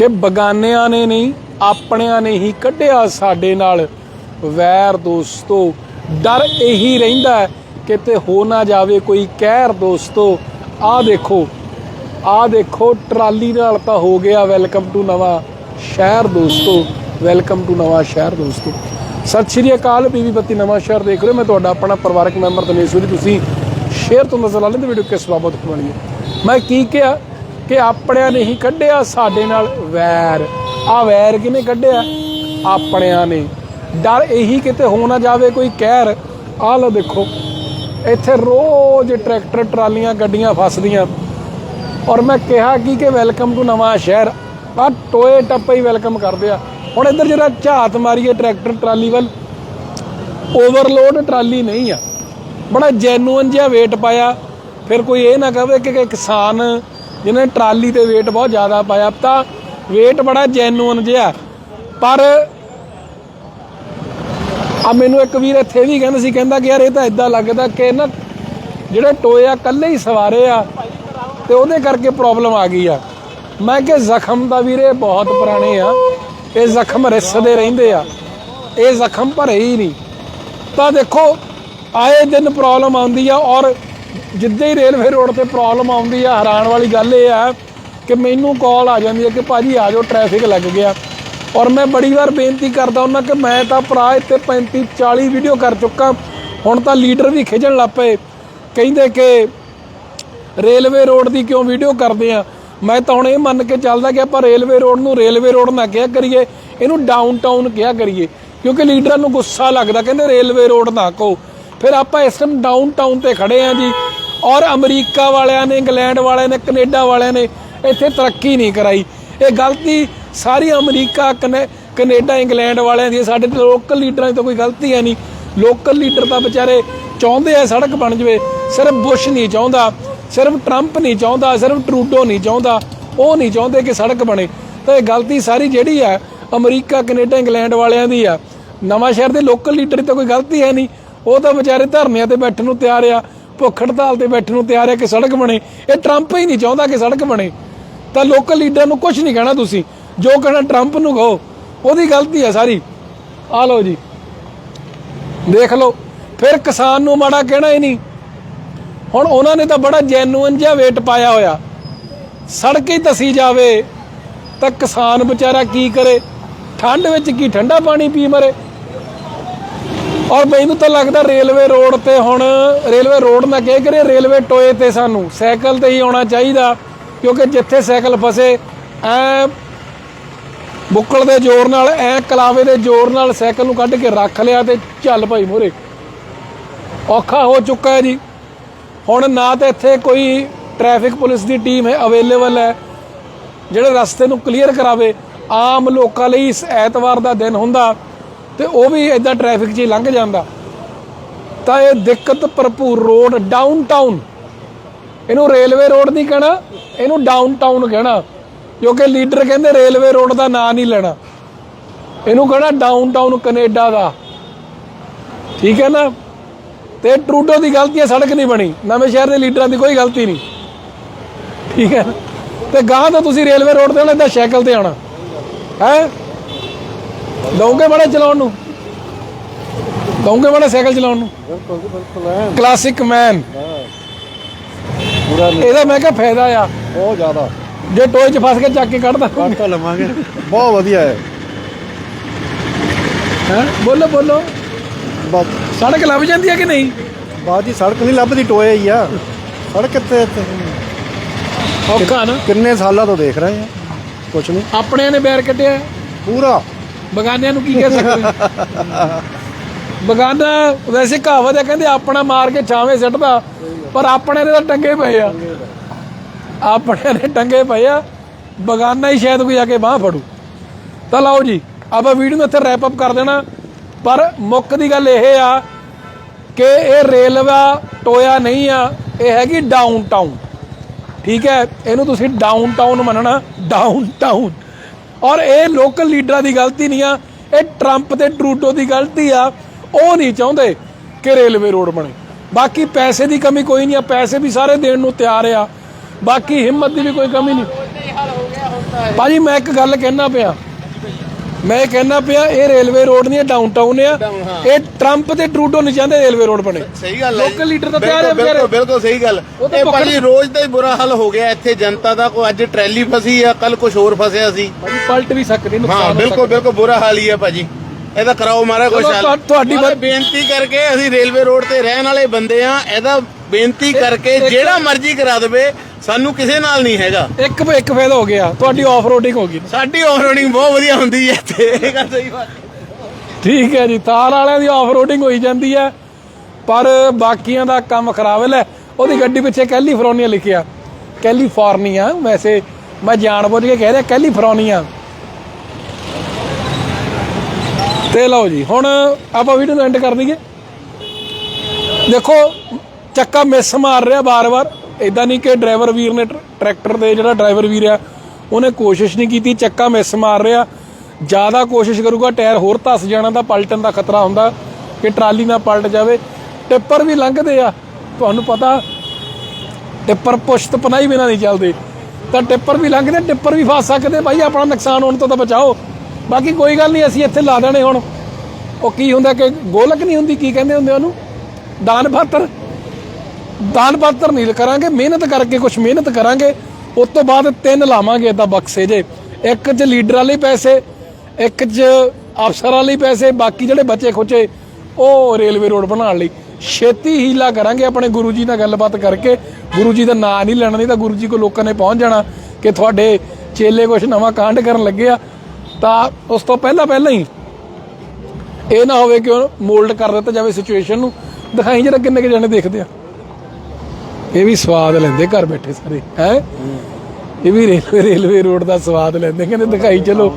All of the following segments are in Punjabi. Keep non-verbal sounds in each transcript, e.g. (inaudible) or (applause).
ਕਿ ਬਗਾਨਿਆਂ ਨੇ ਨਹੀਂ, ਆਪਣਿਆਂ ਨੇ ਹੀ ਕੱਢਿਆ ਸਾਡੇ ਨਾਲ। ਵੈਰ ਦੋਸਤੋ, ਡਰ ਇਹੀ ਰਹਿੰਦਾ ਕਿਤੇ ਹੋ ਨਾ ਜਾਵੇ ਕੋਈ ਕਹਿਰ ਦੋਸਤੋ। ਆਹ ਦੇਖੋ ਆਹ ਦੇਖੋ, ਟਰਾਲੀ ਨਾਲ ਤਾਂ ਹੋ ਗਿਆ ਵੈਲਕਮ ਟੂ ਨਵਾਂ ਸ਼ਹਿਰ ਦੋਸਤੋ, ਵੈਲਕਮ ਟੂ ਨਵਾਂ ਸ਼ਹਿਰ ਦੋਸਤੋ। ਸਤਿ ਸ਼੍ਰੀ ਅਕਾਲ, ਬੀਬੀ ਬੱਤੀ ਨਵਾਂ ਸ਼ਹਿਰ ਦੇਖ ਰਹੇ ਹੋ। ਮੈਂ ਤੁਹਾਡਾ ਆਪਣਾ ਪਰਿਵਾਰਕ ਮੈਂਬਰ ਦਨੇਸ਼ਵਰੀ ਤੁਸੀਂ ਸ਼ੇਅਰ ਤੋਂ ਨਜ਼ਰ ਲਾ ਲੈਂਦੇ ਵੀਡੀਓ ਕਿਸ ਬਾਬਤ ਬਣੀ ਹੈ। ਮੈਂ ਕੀ ਕਿਹਾ ਕਿ ਆਪਣਿਆਂ ਨੇ ਹੀ ਕੱਢਿਆ ਸਾਡੇ ਨਾਲ ਵੈਰ। ਆ ਵੈਰ ਕਿਨੇ ਕੱਢਿਆ? ਆਪਣਿਆਂ ਨੇ। ਡਰ ਇਹੀ ਕਿਤੇ ਹੋ ਨਾ ਜਾਵੇ ਕੋਈ ਕਹਿਰ। ਆਹ ਲਓ ਦੇਖੋ। ਇੱਥੇ ਰੋਜ਼ ਟਰੈਕਟਰ, ਟਰਾਲੀਆਂ, ਗੱਡੀਆਂ ਫਸਦੀਆਂ। ਔਰ ਮੈਂ ਕਿਹਾ ਕੀ ਕਿ ਵੈਲਕਮ ਟੂ ਨਵਾਂ ਸ਼ਹਿਰ। ਆ ਟੋਏ ਟੱਪੇ ਹੀ ਵੈਲਕਮ ਕਰਦੇ ਆ। ਹੁਣ ਇੱਧਰ ਜਿਹੜਾ ਝਾਤ ਮਾਰੀਏ ਟਰੈਕਟਰ, ਟਰਾਲੀ ਵੱਲ। ਓਵਰਲੋਡ ਟਰਾਲੀ ਨਹੀਂ ਆ। ਬੜਾ ਜੈਨੂਅਨ ਜਿਹਾ weight ਪਾਇਆ। ਫਿਰ ਕੋਈ ਇਹ ਨਾ ਕਹੇ ਕਿ ਕਿਸਾਨ ਕਿਸਾਨ ਜਿਹਨੇ ਟਰਾਲੀ ਤੇ weight ਬਹੁਤ ਜ਼ਿਆਦਾ ਪਾਇਆ। ਤਾਂ weight ਬੜਾ ਜੈਨੂਅਨ ਜਿਹਾ ਪਰ ਆ ਮੈਨੂੰ ਇੱਕ ਵੀਰ ਇੱਥੇ ਵੀ ਕਹਿੰਦਾ ਸੀ, ਕਹਿੰਦਾ ਕਿ ਯਾਰ ਇਹ ਤਾਂ ਇਦਾਂ ਲੱਗਦਾ ਕਿ ਨਾ ਜਿਹੜੇ ਟੋਏ ਆ ਕੱਲੇ ਹੀ ਸਵਾਰੇ ਆ ਤੇ ਉਹਦੇ ਕਰਕੇ ਪ੍ਰੋਬਲਮ ਆ ਗਈ ਆ। ਮੈਂ ਕਿ ਜ਼ਖਮ ਦਾ ਵੀਰੇ ਬਹੁਤ ਪੁਰਾਣੇ ਆ। ਇਹ ਜ਼ਖਮ ਰਿਸਦੇ ਰਹਿੰਦੇ ਆ। ਇਹ ਜ਼ਖਮ ਭਰੇ ਹੀ ਨਹੀਂ। ਤਾਂ ਦੇਖੋ, ਆਏ ਦਿਨ ਪ੍ਰੋਬਲਮ ਆਉਂਦੀ ਆ ਔਰ ਜਿੱਦਾਂ ਹੀ ਰੇਲਵੇ ਰੋਡ ਤੇ ਪ੍ਰੋਬਲਮ ਆਉਂਦੀ ਆ, ਹੈਰਾਨ ਵਾਲੀ ਗੱਲ ਇਹ ਆ ਕਿ ਮੈਨੂੰ ਕਾਲ ਆ ਜਾਂਦੀ ਹੈ ਕਿ ਭਾਜੀ ਆ ਜਾਓ ਟ੍ਰੈਫਿਕ ਲੱਗ ਗਿਆ। ਔਰ ਮੈਂ ਬੜੀ ਵਾਰ ਬੇਨਤੀ ਕਰਦਾ ਉਹਨਾਂ ਕਿ ਮੈਂ ਤਾਂ ਭਰਾ ਇੱਥੇ 35 40 ਵੀਡੀਓ ਕਰ ਚੁੱਕਾ। ਹੁਣ ਤਾਂ ਲੀਡਰ ਵੀ ਖਿਜਣ ਲੱਗ ਪਏ। ਕਹਿੰਦੇ ਕਿ ਰੇਲਵੇ ਰੋਡ ਦੀ ਕਿਉਂ ਵੀਡੀਓ ਕਰਦੇ ਆ? ਮੈਂ ਤਾਂ ਹੁਣ ਇਹ ਮੰਨ ਕੇ ਚੱਲਦਾ ਕਿ ਆਪਾਂ ਰੇਲਵੇ ਰੋਡ ਨੂੰ ਰੇਲਵੇ ਰੋਡ ਨਾ ਕਿਹਾ ਕਰੀਏ, ਇਹਨੂੰ ਡਾਊਨਟਾਊਨ ਕਿਹਾ ਕਰੀਏ। ਕਿਉਂਕਿ ਲੀਡਰਾਂ ਨੂੰ ਗੁੱਸਾ ਲੱਗਦਾ, ਕਹਿੰਦੇ ਰੇਲਵੇ ਰੋਡ ਨਾ ਕਹੋ। ਫਿਰ ਆਪਾਂ ਇਸ ਟਾਈਮ ਡਾਊਨਟਾਊਨ ਤੇ ਖੜੇ ਆ ਜੀ। ਔਰ ਅਮਰੀਕਾ ਵਾਲਿਆਂ ਨੇ, ਇੰਗਲੈਂਡ ਵਾਲਿਆਂ ਨੇ, ਕੈਨੇਡਾ ਵਾਲਿਆਂ ਨੇ ਇੱਥੇ ਤਰੱਕੀ ਨਹੀਂ ਕਰਾਈ। ਇਹ ਗਲਤੀ ਸਾਰੀ ਅਮਰੀਕਾ, ਕਨੇ- ਕੈਨੇਡਾ, ਇੰਗਲੈਂਡ ਵਾਲਿਆਂ ਦੀ ਸਾਡੇ ਲੋਕਲ ਲੀਡਰਾਂ ਦੀ ਤਾਂ ਕੋਈ ਗਲਤੀ ਹੈ ਨਹੀਂ। ਲੋਕਲ ਲੀਡਰ ਤਾਂ ਵਿਚਾਰੇ ਚਾਹੁੰਦੇ ਆ ਸੜਕ ਬਣ ਜਵੇ। ਸਿਰਫ ਬੁਸ਼ ਨਹੀਂ ਚਾਹੁੰਦਾ, ਸਿਰਫ ਟਰੰਪ ਨਹੀਂ ਚਾਹੁੰਦਾ, ਸਿਰਫ ਟਰੂਡੋ ਨਹੀਂ ਚਾਹੁੰਦਾ। ਉਹ ਨਹੀਂ ਚਾਹੁੰਦੇ ਕਿ ਸੜਕ ਬਣੇ। ਤਾਂ ਇਹ ਗਲਤੀ ਸਾਰੀ ਜਿਹੜੀ ਆ ਅਮਰੀਕਾ, ਕੈਨੇਡਾ, ਇੰਗਲੈਂਡ ਵਾਲਿਆਂ ਦੀ ਆ ਨਵਾਂ ਸ਼ਹਿਰ ਦੇ ਲੋਕਲ ਲੀਡਰ ਦੀ ਤਾਂ ਕੋਈ ਗਲਤੀ ਹੈ ਨਹੀਂ। ਉਹ ਤਾਂ ਵਿਚਾਰੇ ਧਰਨਿਆਂ ਤੇ ਬੈਠਣ ਨੂੰ ਤਿਆਰ ਆ, ਭੁੱਖ ਹੜਤਾਲ ਤੇ ਬੈਠਣ ਨੂੰ ਤਿਆਰ ਆ ਕਿ ਸੜਕ ਬਣੇ। ਇਹ ਟਰੰਪ ਹੀ ਨਹੀਂ ਚਾਹੁੰਦਾ ਕਿ ਸੜਕ ਬਣੇ। ਤਾਂ ਲੋਕਲ ਲੀਡਰ ਨੂੰ ਕੁਝ ਨਹੀਂ ਕਹਿਣਾ ਤੁਸੀਂ। ਜੋ ਕਹਿਣਾ ਟਰੰਪ ਨੂੰ ਕਹੋ। ਉਹਦੀ ਗਲਤੀ ਹੈ ਸਾਰੀ। ਆ ਲਓ ਜੀ। ਦੇਖ ਲਓ। ਫਿਰ ਕਿਸਾਨ ਨੂੰ ਮਾੜਾ ਕਹਿਣਾ ਹੀ ਨਹੀਂ। ਹੁਣ ਉਹਨਾਂ ਨੇ ਤਾਂ ਬੜਾ ਜੈਨੂਅਨ ਜਿਹਾ ਵੇਟ ਪਾਇਆ ਹੋਇਆ। ਸੜਕ ਹੀ ਤਸੀ ਜਾਵੇ ਤਾਂ ਕਿਸਾਨ ਵਿਚਾਰਾ ਕੀ ਕਰੇ? ਠੰਡ ਵਿੱਚ ਕੀ ਠੰਡਾ ਪਾਣੀ ਪੀ ਮਰੇ? ਔਰ ਮੈਨੂੰ ਤਾਂ ਲੱਗਦਾ ਰੇਲਵੇ ਰੋਡ ਤੇ ਹੁਣ, ਰੇਲਵੇ ਰੋਡ ਨਾ ਕਹਿ ਕਰੇ ਰੇਲਵੇ ਟੋਏ ਤੇ ਸਾਨੂੰ ਸਾਈਕਲ ਤੇ ਹੀ ਆਉਣਾ ਚਾਹੀਦਾ, ਕਿਉਂਕਿ ਜਿੱਥੇ ਸਾਈਕਲ ਫਸੇ, ਐ ਬੁੱਕਲ ਦੇ ਜ਼ੋਰ ਨਾਲ, ਐ ਕਲਾਵੇ ਦੇ ਜ਼ੋਰ ਨਾਲ ਸਾਈਕਲ ਨੂੰ ਕੱਢ ਕੇ ਰੱਖ ਲਿਆ ਤੇ ਚੱਲ ਭਾਈ ਮੋਰੇ ਔਖਾ ਹੋ ਚੁੱਕਾ ਹੈ ਜੀ। ਹੁਣ ਨਾ ਤਾਂ ਇੱਥੇ ਕੋਈ ਟ੍ਰੈਫਿਕ ਪੁਲਿਸ ਦੀ ਟੀਮ ਹੈ, ਅਵੇਲੇਬਲ ਹੈ, ਜਿਹੜੇ ਰਸਤੇ ਨੂੰ ਕਲੀਅਰ ਕਰਾਵੇ, ਆਮ ਲੋਕਾਂ ਲਈ ਇਸ ਐਤਵਾਰ ਦਾ ਦਿਨ ਹੁੰਦਾ। ਤੇ ਉਹ ਵੀ ਇਦਾਂ ਟ੍ਰੈਫਿਕ 'ਚ ਹੀ ਲੰਘ ਜਾਂਦਾ। ਤਾਂ ਇਹ ਦਿੱਕਤ ਭਰਪੂਰ ਰੋਡ ਡਾਊਨਟਾਊਨ ਇਹਨੂੰ ਰੇਲਵੇ ਰੋਡ ਨਹੀਂ ਕਹਿਣਾ, ਇਹਨੂੰ ਡਾਊਨਟਾਊਨ ਕਹਿਣਾ। ਕਿਉਂਕਿ ਲੀਡਰ ਕਹਿੰਦੇ ਰੇਲਵੇ ਰੋਡ ਦਾ ਨਾਂ ਨਹੀਂ ਲੈਣਾ। ਇਹਨੂੰ ਕਹਿਣਾ ਡਾਊਨਟਾਊਨ ਕੈਨੇਡਾ ਦਾ। ਠੀਕ ਹੈ ਨਾ? ਤੇ ਟਰੂਡੋ ਦੀ ਗਲਤੀ ਹੈ, ਸੜਕ ਨਹੀਂ ਬਣੀ। ਨਵੇਂ ਸ਼ਹਿਰ ਦੇ ਲੀਡਰਾਂ ਦੀ ਕੋਈ ਗਲਤੀ ਨਹੀਂ। ਠੀਕ ਹੈ ਨਾ? ਤੇ ਗਾਂ ਤਾਂ ਤੁਸੀਂ ਰੇਲਵੇ ਰੋਡ ਤੇ ਆਉਣਾ, ਏਦਾਂ ਸਾਈਕਲ ਤੇ ਆਉਣਾ। ਹੈ? ਦਊਂਗੇ ਬੜਾ ਚਲਾਉਣ ਨੂੰ? ਦਊਂਗੇ ਬੜਾ ਸਾਈਕਲ ਚਲਾਉਣ ਨੂੰ? ਬਿਲਕੁਲ ਜੀ ਬਿਲਕੁਲ ਐ ਕਲਾਸਿਕ ਮੈਨ ਪੂਰਾ ਇਹਦਾ ਮੈਂ ਕਿਹਾ ਫਾਇਦਾ ਆ। ਬਹੁਤ ਜ਼ਿਆਦਾ। ਜੇ ਟੋਏ 'ਚ ਫਸ ਕੇ ਚੱਕ ਕੇ ਕੱਢਦਾ ਕੱਟ ਤਾਂ ਲਵਾਂਗੇ। ਬਹੁਤ ਵਧੀਆ ਹੈ। ਹੈ? ਬੋਲੋ ਬੋਲੋ। ਬਸ। ਸੜਕ ਲੱਭ ਜਾਂਦੀ ਹੈ ਕਿ ਨਹੀਂ? ਬਾਅਦ ਜੀ ਸੜਕ ਨਹੀਂ ਲੱਭਦੀ ਟੋਏ ਹੀ ਆ। ਸੜਕ ਕਿੱਥੇ ਔਖਾ ਨਾ। ਕਿੰਨੇ ਸਾਲਾਂ ਤੋਂ ਦੇਖ ਰਹੇ ਆ। ਕੁਛ ਨਹੀਂ। ਆਪਣਿਆਂ ਨੇ ਬੈਰ ਕੱਟਿਆ ਪੂਰਾ। ਬਗਾਨਿਆਂ ਨੂੰ ਕੀ ਕਹਿ ਸਕਦੇ ਬਗਾਨਾ ਵੈਸੇ ਕਹਾਵਤ ਹੈ, ਕਹਿੰਦੇ ਆਪਣਾ ਮਾਰ ਕੇ ਛਾਵੇਂ ਸਿੱਟਦਾ, ਪਰ ਆਪਣੇ ਨੇ ਤਾਂ ਟੰਗੇ ਪਏ ਆ। ਆਪਣੇ ਨੇ ਟੰਗੇ ਪਏ ਆ, ਬਗਾਨਾ ਹੀ ਸ਼ਾਇਦ ਕੋਈ ਆ ਕੇ ਬਾਹ ਫੜੂ। ਤਾਂ ਲਓ ਜੀ, ਆਪਾਂ ਵੀਡੀਓ ਨੂੰ ਇੱਥੇ ਰੈਪ ਅਪ ਕਰ ਦੇਣਾ। ਪਰ ਮੁੱਖ ਦੀ ਗੱਲ ਇਹ ਆ ਕਿ ਇਹ ਰੇਲਵਾ ਟੋਇਆ ਨਹੀਂ ਆ, ਇਹ ਹੈਗੀ ਡਾਊਨ ਟਾਊਨ ਠੀਕ ਹੈ, ਇਹਨੂੰ ਤੁਸੀਂ ਡਾਊਨ ਟਾਊਨ ਮੰਨਣਾ ਡਾਊਨ ਟਾਊਨ ਔਰ ਇਹ ਲੋਕਲ ਲੀਡਰਾਂ ਦੀ ਗਲਤੀ ਨਹੀਂ ਆ ਇਹ ਟਰੰਪ ਤੇ ਟਰੂਡੋ ਦੀ ਗਲਤੀ ਆ। ਉਹ ਨਹੀਂ ਚਾਹੁੰਦੇ ਕਿ ਰੇਲਵੇ ਰੋਡ ਬਣੇ। ਬਾਕੀ ਪੈਸੇ ਦੀ ਕਮੀ ਕੋਈ ਨਹੀਂ ਆ ਪੈਸੇ ਵੀ ਸਾਰੇ ਦੇਣ ਨੂੰ ਤਿਆਰ ਆ। ਬਾਕੀ ਹਿੰਮਤ ਦੀ ਵੀ ਕੋਈ ਕਮੀ ਨਹੀਂ। ਭਾਜੀ ਮੈਂ ਇੱਕ ਗੱਲ ਕਹਿਣਾ ਪਿਆ। ਮੈਂ ਕਹਿਣਾ ਪਿਆ ਇਹ ਰੇਲਵੇ ਰੋਡ ਨਹੀਂ ਡਾਊਨਟਾਊਨ ਆ। ਇਹ ਟਰੰਪ ਤੇ ਟਰੂਡੋ ਨਹੀਂ ਚਾਹੁੰਦੇ ਰੇਲਵੇ ਰੋਡ ਬਣੇ। ਸਹੀ ਗੱਲ ਹੈ ਲੋਕਲ ਲੀਡਰ ਤਾਂ ਤਿਆਰ ਹੈ ਬਿਲਕੁਲ ਵਿਚਾਰੇ। ਬਿਲਕੁਲ ਸਹੀ ਗੱਲ। ਇਹ ਭਾਜੀ ਰੋਜ਼ ਦਾ ਹੀ ਬੁਰਾ ਹਾਲ ਹੋ ਗਿਆ ਇੱਥੇ ਜਨਤਾ ਦਾ ਕੋਈ ਅੱਜ ਟਰੈਲੀ ਫਸੀ ਆ ਕੱਲ ਕੁਝ ਹੋਰ ਫਸਿਆ ਸੀ। ਭਾਜੀ ਪਲਟ ਵੀ ਸਕਦੇ ਨੁਕਸਾਨ ਹੋ ਬਿਲਕੁਲ ਬਿਲਕੁਲ ਬੁਰਾ ਹਾਲ ਹੀ ਹੈ ਭਾਜੀ। ਇਹਦਾ ਕਰਾਓ ਮਾਰਾ ਕੁਛ ਹਾਲ। ਤੁਹਾ- ਤੁਹਾਡੀ ਬੇਨਤੀ ਕਰਕੇ ਅਸੀਂ ਰੇਲਵੇ ਰੋਡ ਤੇ ਰਹਿਣ ਵਾਲੇ ਬੰਦੇ ਆ ਇਹਦਾ ਬੇਨਤੀ ਕਰਕੇ ਜਿਹੜਾ ਮਰਜ਼ੀ ਕਰਾ ਦੇਵੇ ਸਾਨੂੰ ਕਿਸੇ ਨਾਲ ਨਹੀਂ ਹੈਗਾ। ਇੱਕ ਇੱਕ ਫਾਇਦਾ ਹੋ ਗਿਆ ਤੁਹਾਡੀ ਆਫ ਰੋਡਿੰਗ ਹੋ ਗਈ। ਸਾਡੀ ਆਫਰੋਡਿੰਗ ਬਹੁਤ ਵਧੀਆ ਹੁੰਦੀ ਹੈ ਇੱਥੇ ਇਹ ਗੱਲ ਸਹੀ ਬਾਤ ਠੀਕ ਹੈ ਜੀ ਥਾਰ ਵਾਲਿਆਂ ਦੀ ਆਫ ਰੋਡਿੰਗ ਹੋਈ ਜਾਂਦੀ ਹੈ ਪਰ ਬਾਕੀਆਂ ਦਾ ਕੰਮ ਖਰਾਬ ਹੈ। ਲੈ ਉਹਦੀ ਗੱਡੀ ਪਿੱਛੇ ਕੈਲੀਫੋਰਨੀਆ ਲਿਖਿਆ ਕੈਲੀਫੋਰਨੀਆ ਵੈਸੇ ਮੈਂ ਜਾਣਬੁੱਝ ਕੇ ਕਹਿ ਰਿਹਾ ਕੈਲੀਫੋਰਨੀਆ। ਤੇ ਲਓ ਜੀ ਹੁਣ ਆਪਾਂ ਵੀਡੀਓ ਨੂੰ ਐਂਡ ਕਰ ਦਈਏ। ਦੇਖੋ ਚੱਕਾ ਮਿਸ ਮਾਰ ਰਿਹਾ ਬਾਰ-ਬਾਰ ਇਦਾਂ ਨਹੀਂ ਕਿ ਡਰਾਈਵਰ ਵੀਰ ਨੇ ਟਰ- ਟਰੈਕਟਰ ਦੇ ਜਿਹੜਾ ਡਰਾਈਵਰ ਵੀਰ ਆ, ਉਹਨੇ ਕੋਸ਼ਿਸ਼ ਨਹੀਂ ਕੀਤੀ, ਚੱਕਾ ਮਿਸ ਮਾਰ ਰਿਹਾ। ਜ਼ਿਆਦਾ ਕੋਸ਼ਿਸ਼ ਕਰੂਗਾ, ਟਾਇਰ ਹੋਰ ਧਸ ਜਾਣਾ ਤਾਂ ਪਲਟਣ ਦਾ ਖਤਰਾ ਹੁੰਦਾ, ਕਿ ਟਰਾਲੀ ਨਾ ਪਲਟ ਜਾਵੇ। ਟਿੱਪਰ ਵੀ ਲੰਘਦੇ ਆ। ਤੁਹਾਨੂੰ ਪਤਾ, ਟਿੱਪਰ ਪੁਸ਼ਤ ਪਨਾਈ ਬਿਨਾਂ ਨਹੀਂ ਚੱਲਦੇ। ਤਾਂ ਟਿੱਪਰ ਵੀ ਲੰਘਦੇ, ਟਿੱਪਰ ਵੀ ਫਸ ਸਕਦੇ। ਭਾਈ, ਆਪਣਾ ਨੁਕਸਾਨ ਹੋਣ ਤੋਂ ਤਾਂ ਬਚਾਓ। ਬਾਕੀ ਕੋਈ ਗੱਲ ਨਹੀਂ, ਅਸੀਂ ਇੱਥੇ ਲਾ ਦੇਣੇ ਹੁਣ। ਉਹ ਕੀ ਹੁੰਦਾ ਕਿ ਗੋਲਕ ਨਹੀਂ ਹੁੰਦੀ, ਕੀ ਕਹਿੰਦੇ ਹੁੰਦੇ ਉਹਨੂੰ? ਦਾਨ ਪਾਤਰ ਦਾਨ ਪਾਤਰ ਨਹੀਂ ਕਰਾਂਗੇ, ਮਿਹਨਤ ਕਰਕੇ ਕੁਝ ਮਿਹਨਤ ਕਰਾਂਗੇ, ਉਸ ਤੋਂ ਬਾਅਦ ਤਿੰਨ ਲਾਵਾਂਗੇ ਇਦਾਂ ਬਕਸੇ ਜੇ। ਇੱਕ 'ਚ ਲੀਡਰਾਂ ਲਈ ਪੈਸੇ, ਇੱਕ 'ਚ ਅਫਸਰਾਂ ਲਈ ਪੈਸੇ, ਬਾਕੀ ਜਿਹੜੇ ਬੱਚੇ ਖੋਚੇ, ਉਹ ਰੇਲਵੇ ਰੋਡ ਬਣਾਉਣ ਲਈ। ਛੇਤੀ ਹੀਲਾ ਕਰਾਂਗੇ ਆਪਣੇ ਗੁਰੂ ਜੀ ਨਾਲ ਗੱਲਬਾਤ ਕਰਕੇ। ਗੁਰੂ ਜੀ ਦਾ ਨਾਂ ਨਹੀਂ ਲੈਣਾ, ਨਹੀਂ ਤਾਂ ਗੁਰੂ ਜੀ ਕੋ ਲੋਕਾਂ ਨੇ ਪਹੁੰਚ ਜਾਣਾ ਕਿ ਤੁਹਾਡੇ ਚੇਲੇ ਕੁਝ ਨਵਾਂ ਕਾਂਡ ਕਰਨ ਲੱਗੇ ਆ। ਤਾਂ ਉਸ ਤੋਂ ਪਹਿਲਾਂ ਪਹਿਲਾਂ ਹੀ ਇਹ ਨਾ ਹੋਵੇ ਕਿ ਉਹ ਮੋਲਡ ਕਰ ਦਿੱਤਾ ਜਾਵੇ ਸਿਚੁਏਸ਼ਨ ਨੂੰ। ਦਿਖਾਈ ਜਰਾ ਕਿੰਨੇ ਕੁ ਜਣੇ ਦੇਖਦੇ ਆ। ਇਹ ਵੀ ਸਵਾਦ ਲੈਂਦੇ ਘਰ ਬੈਠੇ ਸਾਰੇ ਹੈ? ਇਹ ਵੀ ਰੇਲਵੇ ਰੇਲਵੇ ਰੋਡ ਦਾ ਸਵਾਦ ਲੈਂਦੇ ਕਹਿੰਦੇ ਦਿਖਾਈ ਚਲੋ।